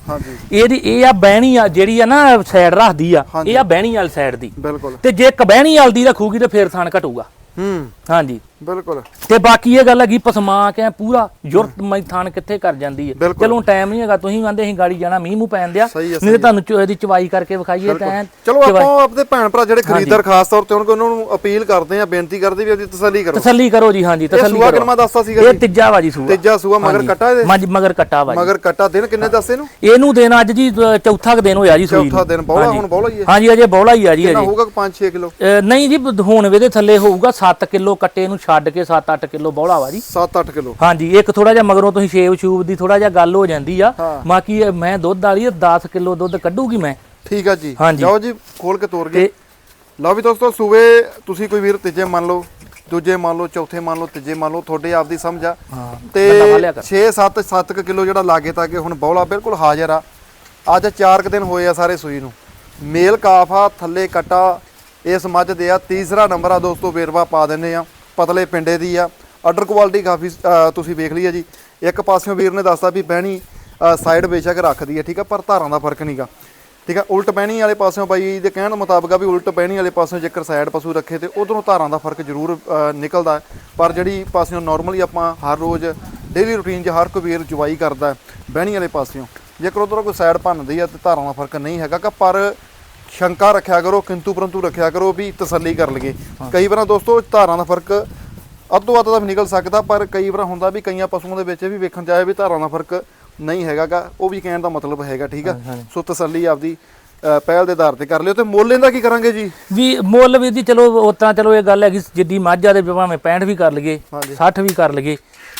B: ਇਹਦੀ ਇਹ ਆ ਬਹਿਣੀ ਆ ਜਿਹੜੀ ਆ ਨਾ ਸਾਈਡ ਰੱਖਦੀ ਆ ਇਹ ਆ ਬਹਿਣੀ ਵਾਲੀ ਸਾਈਡ ਦੀ। ਤੇ ਜੇ ਕਬਹਿਣੀ ਵਾਲੀ ਦੀ ਰੱਖੂਗੀ ਤੇ ਫੇਰ ਥਾਨ ਘਟੂਗਾ।
A: ਹੂੰ।
B: ਹਾਂਜੀ।
A: ਬਿਲਕੁਲ।
B: ਤੇ ਬਾਕੀ ਇਹ ਗੱਲ ਹੈਗੀ ਪਸਮਾ ਕੇ ਪੂਰਾ ਜੁਰਤ ਮੈਂ ਥਾਨ ਕਿੱਥੇ ਕਰ ਜਾਂਦੀ ਹੈ। ਚਲੋ ਟਾਈਮ ਨਹੀਂ ਹੈਗਾ ਤੁਸੀਂ ਕਹਿੰਦੇ ਅਸੀਂ ਗਾੜੀ ਜਾਣਾ ਮੀਂਹ ਮੂੰਹ ਪੈਣ ਦਿਆ। ਨਹੀਂ ਤੇ ਤੁਹਾਨੂੰ ਚੋ- ਇਹਦੀ ਚਵਾਈ ਕਰਕੇ ਵਿਖਾਈਏ ਤਾਂ
A: ਚਲੋ ਆਪਾਂ ਆਪਣੇ ਭੈਣ ਭਰਾ ਜਿਹੜੇ ਖਰੀਦਦਾਰ ਖਾਸ ਤੌਰ ਤੇ ਉਹਨਾਂ ਨੂੰ ਅਪੀਲ ਕਰਦੇ ਆ ਬੇਨਤੀ ਕਰਦੇ ਵੀ ਉਹਦੀ ਤਸੱਲੀ ਕਰੋ।
B: ਤਸੱਲੀ ਕਰੋ ਜੀ ਹਾਂਜੀ
A: ਇਹ
B: ਤਸੱਲੀ
A: ਸੂਆ
B: ਕਰੋ।
A: ਕਿੰਨਾ ਦੱਸਦਾ ਸੀਗਾ
B: ਇਹ ਤੀਜਾ ਵਾ ਜੀ ਸੂਆ।
A: ਤੀਜਾ ਸੂਆ ਮਗਰ ਕੱਟਾ ਇਹਦੇ?
B: ਮਜ ਮਗਰ ਕੱਟਾ ਵਾ
A: ਮਗਰ ਕੱਟਾ ਦਿਨ ਕਿੰਨੇ ਦੱਸੇ ਨੂੰ
B: ਇਹਨੂੰ ਦੇਣਾ ਅੱਜ ਜੀ ਚੌਥਾ ਦਿਨ ਹੋਇਆ ਜੀ ਸੂਈ
A: ਚੌਥਾ। ਦਿਨ ਬੌਲਾ
B: ਹਾਂਜੀ।
A: ਹੁਣ ਬੌਲਾ ਹੀ ਹੈ।
B: ਹਾਂਜੀ ਅਜੇ ਬੌਲਾ ਹੀ ਆ ਜੀ ਅਜੇ।
A: ਹੋਊਗਾ 5-6 ਕਿਲੋ?
B: ਨਹੀਂ ਜੀ ਹੁਣ ਇਹਦੇ ਥੱਲੇ ਹੋਊਗਾ 7 ਕਿਲੋ ਕੱਟੇ ਨੂੰ ਛੱਡ ਕੇ 7-8 ਕਿਲੋ ਬੌਲਾ ਵਾ ਜੀ।
A: 7-8 ਕਿਲੋ।
B: ਹਾਂਜੀ ਇੱਕ ਥੋੜਾ ਜਿਹਾ ਮਗਰੋਂ ਤੁਸੀਂ ਸ਼ੇਵ ਸ਼ੂਬ ਦੀ ਥੋੜਾ ਜਿਹਾ ਗੱਲ ਹੋ ਜਾਂਦੀ ਆ। ਬਾਕੀ ਮੈਂ ਦੁੱਧ ਵਾਲੀ 10 ਕਿਲੋ ਦੁੱਧ ਕੱਢੂਗੀ ਮੈਂ?
A: ਠੀਕ ਆ ਜੀ। ਜਾਓ ਜੀ ਖੋਲ ਕੇ ਤੋਰ ਗਏ।
B: ਤੇ
A: ਲਓ ਵੀ ਦੋਸਤੋ ਸੂਵੇ ਤੁਸੀਂ ਕੋਈ ਵੀਰ ਤੀਜੇ ਮੰਨ ਲਓ ਦੂਜੇ ਮੰਨ ਲਓ ਚੌਥੇ ਮੰਨ ਲਓ ਤੀਜੇ ਮੰਨ ਲਓ ਤੁਹਾਡੇ ਆਪ ਦੀ ਸਮਝ ਆ। ਤੇ
B: ਬੰਦਾ ਵਾਲਿਆ ਕਰ।
A: 6 7 7 ਕਿਲੋ ਜਿਹੜਾ ਲਾਗੇ ਤਾਗੇ ਹੁਣ ਬੌਲਾ ਬਿਲਕੁਲ ਹਾਜ਼ਰ ਆ। ਅੱਜ 4 ਦਿਨ ਹੋਏ ਆ ਸਾਰੇ ਸੂਈ ਨੂੰ। ਮੇਲ ਕਾਫ ਆ ਥੱਲੇ ਕਟਾ ਇਸ ਮੱਝ ਦੇ ਆ ਤੀਸਰਾ ਨੰਬਰ ਆ ਦੋਸਤੋ ਵੇਰਵਾ ਪਾ ਦਿੰਨੇ ਆ। ਪਤਲੇ ਪਿੰਡੇ ਦੀ ਆ। ਆਰਡਰ ਕੁਆਲਿਟੀ ਕਾਫੀ ਤੁਸੀਂ ਵੇਖ ਲਈ ਆ ਜੀ। ਇੱਕ ਪਾਸਿਓਂ ਵੀਰ ਨੇ ਦੱਸਤਾ ਵੀ ਬਹਿਣੀ ਸਾਈਡ ਬੇਸ਼ੱਕ ਰੱਖਦੀ ਹੈ ਠੀਕ ਆ, ਪਰ ਧਾਰਾਂ ਦਾ ਫ਼ਰਕ ਨਹੀਂਗਾ ਠੀਕ ਆ, ਉਲਟ ਬਹਿਣੀ ਵਾਲੇ ਪਾਸਿਓਂ ਬਾਈ ਦੇ ਕਹਿਣ ਮੁਤਾਬਕ ਆ ਵੀ ਉਲਟ ਬਹਿਣੀ ਵਾਲੇ ਪਾਸਿਓਂ ਜੇਕਰ ਸਾਈਡ ਪਸ਼ੂ ਰੱਖੇ ਤੇ ਉਧਰੋਂ ਧਾਰਾਂ ਦਾ ਫ਼ਰਕ ਜ਼ਰੂਰ ਨਿਕਲਦਾ ਪਰ ਜਿਹੜੀ ਪਾਸਿਓਂ ਨਾਰਮਲੀ ਆਪਾਂ ਹਰ ਰੋਜ਼ ਡੇਲੀ ਰੂਟੀਨ 'ਚ ਹਰ ਕੋਈ ਵੀਰ ਜਵਾਈ ਕਰਦਾ ਬਹਿਣੀ ਵਾਲੇ ਪਾਸਿਓਂ। ਜੇਕਰ ਉਧਰੋਂ ਕੋਈ ਸਾਈਡ ਭੰਨਦੀ ਆ ਤੇ ਧਾਰਾਂ ਦਾ ਫ਼ਰਕ ਨਹੀਂ ਹੈਗਾ, ਕਿ ਪਰ ਸ਼ੰਕਾ ਰੱਖਿਆ ਕਰੋ ਕਿੰਤੂ ਪਰੰਤੂ ਰੱਖਿਆ ਕਰੋ ਵੀ ਤਸੱਲੀ ਕਰ ਲਈਏ। ਕਈ ਵਾਰਾਂ ਦੋਸਤੋ ਧਾਰਾਂ ਦਾ ਫ਼ਰਕ ਅੱਧੋ ਅੱਧ ਦਾ ਵੀ ਨਿਕਲ ਸਕਦਾ ਪਰ ਕਈ ਵਾਰ ਹੁੰਦਾ ਵੀ ਕਈਆਂ ਪਸ਼ੂਆਂ ਦੇ ਵਿੱਚ ਵੀ ਵੇਖਣ ਚਾਹੇ ਵੀ ਧਾਰਾਂ ਦਾ ਫ਼ਰਕ ਨਹੀਂ ਹੈਗਾਗਾ ਉਹ ਵੀ ਕਹਿਣ ਦਾ ਮਤਲਬ ਹੈਗਾ ਠੀਕ ਆ? ਸੋ ਤਸੱਲੀ ਆਪਦੀ ਪਹਿਲ ਦੇ ਆਧਾਰ ਤੇ ਕਰ ਲਿਓ। ਤੇ ਮੁੱਲ ਇਹਦਾ ਕੀ ਕਰਾਂਗੇ ਜੀ?
B: ਵੀ ਮੁੱਲ ਵੀ ਜੀ ਚਲੋ ਤਾਂ ਚਲੋ ਇਹ ਗੱਲ ਹੈਗੀ ਜਿੱਡੀ ਮਾਝਾ ਦੇ ਭਾਵੇਂ 65 ਵੀ ਕਰ ਲਈਏ
A: ਹਾਂਜੀ।
B: 60 ਵੀ ਕਰ ਲਈਏ।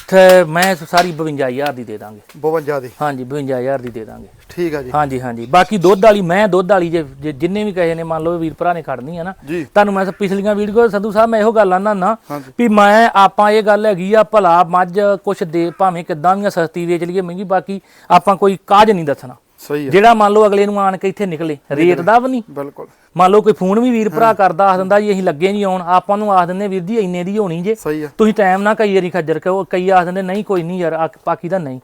B: ਤੇ ਮੈਂ ਸਾਰੀ 52000 ਦੀ ਦੇ ਦਾਂਗੇ।
A: 52 ਦੀ?
B: ਹਾਂਜੀ 52000 ਦੀ ਦੇ ਦਾਂਗੇ।
A: ਠੀਕ ਆ ਜੀ।
B: ਹਾਂਜੀ ਹਾਂਜੀ। ਬਾਕੀ ਦੁੱਧ ਵਾਲੀ ਮੈਂ ਦੁੱਧ ਵਾਲੀ ਜੇ ਜੇ ਜਿੰਨੇ ਵੀ ਕਹੇ ਨੇ ਮੰਨ ਲਓ ਵੀਰ ਭਰਾ ਨੇ ਖੜਨੀ ਆ ਨਾ ਤੁਹਾਨੂੰ ਮੈਂ ਪਿਛਲੀਆਂ ਵੀਡੀਓ ਸੰਧੂ ਸਾਹਿਬ ਮੈਂ ਇਹੋ ਗੱਲ ਆਨਾ ਨਾ। ਵੀ ਮੈਂ ਆਪਾਂ ਇਹ ਗੱਲ ਹੈਗੀ ਆ ਭਲਾ ਮੱਝ ਕੁਛ ਦੇ ਭਾਵੇਂ ਕਿੱਦਾਂ ਵੀ ਸਸਤੀ ਵੇਚ ਲਈਏ ਮਹਿੰਗੀ ਬਾਕੀ ਆਪਾਂ ਕੋਈ ਕਾਜ ਨਹੀਂ ਦੱਸਣਾ।
A: ਸਹੀ
B: ਜਿਹੜਾ ਮੰਨ ਲਓ ਅਗਲੇ ਨੂੰ ਆਣ ਕੇ ਇੱਥੇ ਨਿਕਲੇ ਰੇਟ ਦਾ ਵੀ ਨਹੀਂ।
A: ਬਿਲਕੁਲ।
B: ਮੰਨ ਲਓ ਕੋਈ ਫੋਨ ਵੀ ਵੀਰ ਭਰਾ ਕਰਦਾ ਆਖ ਦਿੰਦਾ ਜੀ ਅਸੀਂ ਲੱਗੇ ਨਹੀਂ ਆਉਣ ਆਪਾਂ ਨੂੰ ਆਖ ਦਿੰਦੇ ਵੀਰ ਜੀ ਇੰਨੇ ਦੀ ਹੋਣੀ ਜੇ। ਤੁਸੀਂ ਟਾਈਮ ਨਾ ਕਈ ਵਾਰੀ ਖੱਜਰ ਕਰੋ ਕਈ ਆਖ ਦਿੰਦੇ ਨਹੀਂ ਕੋਈ ਨਹੀਂ ਯਾਰ ਬਾਕੀ ਦਾ ਨਹੀਂ।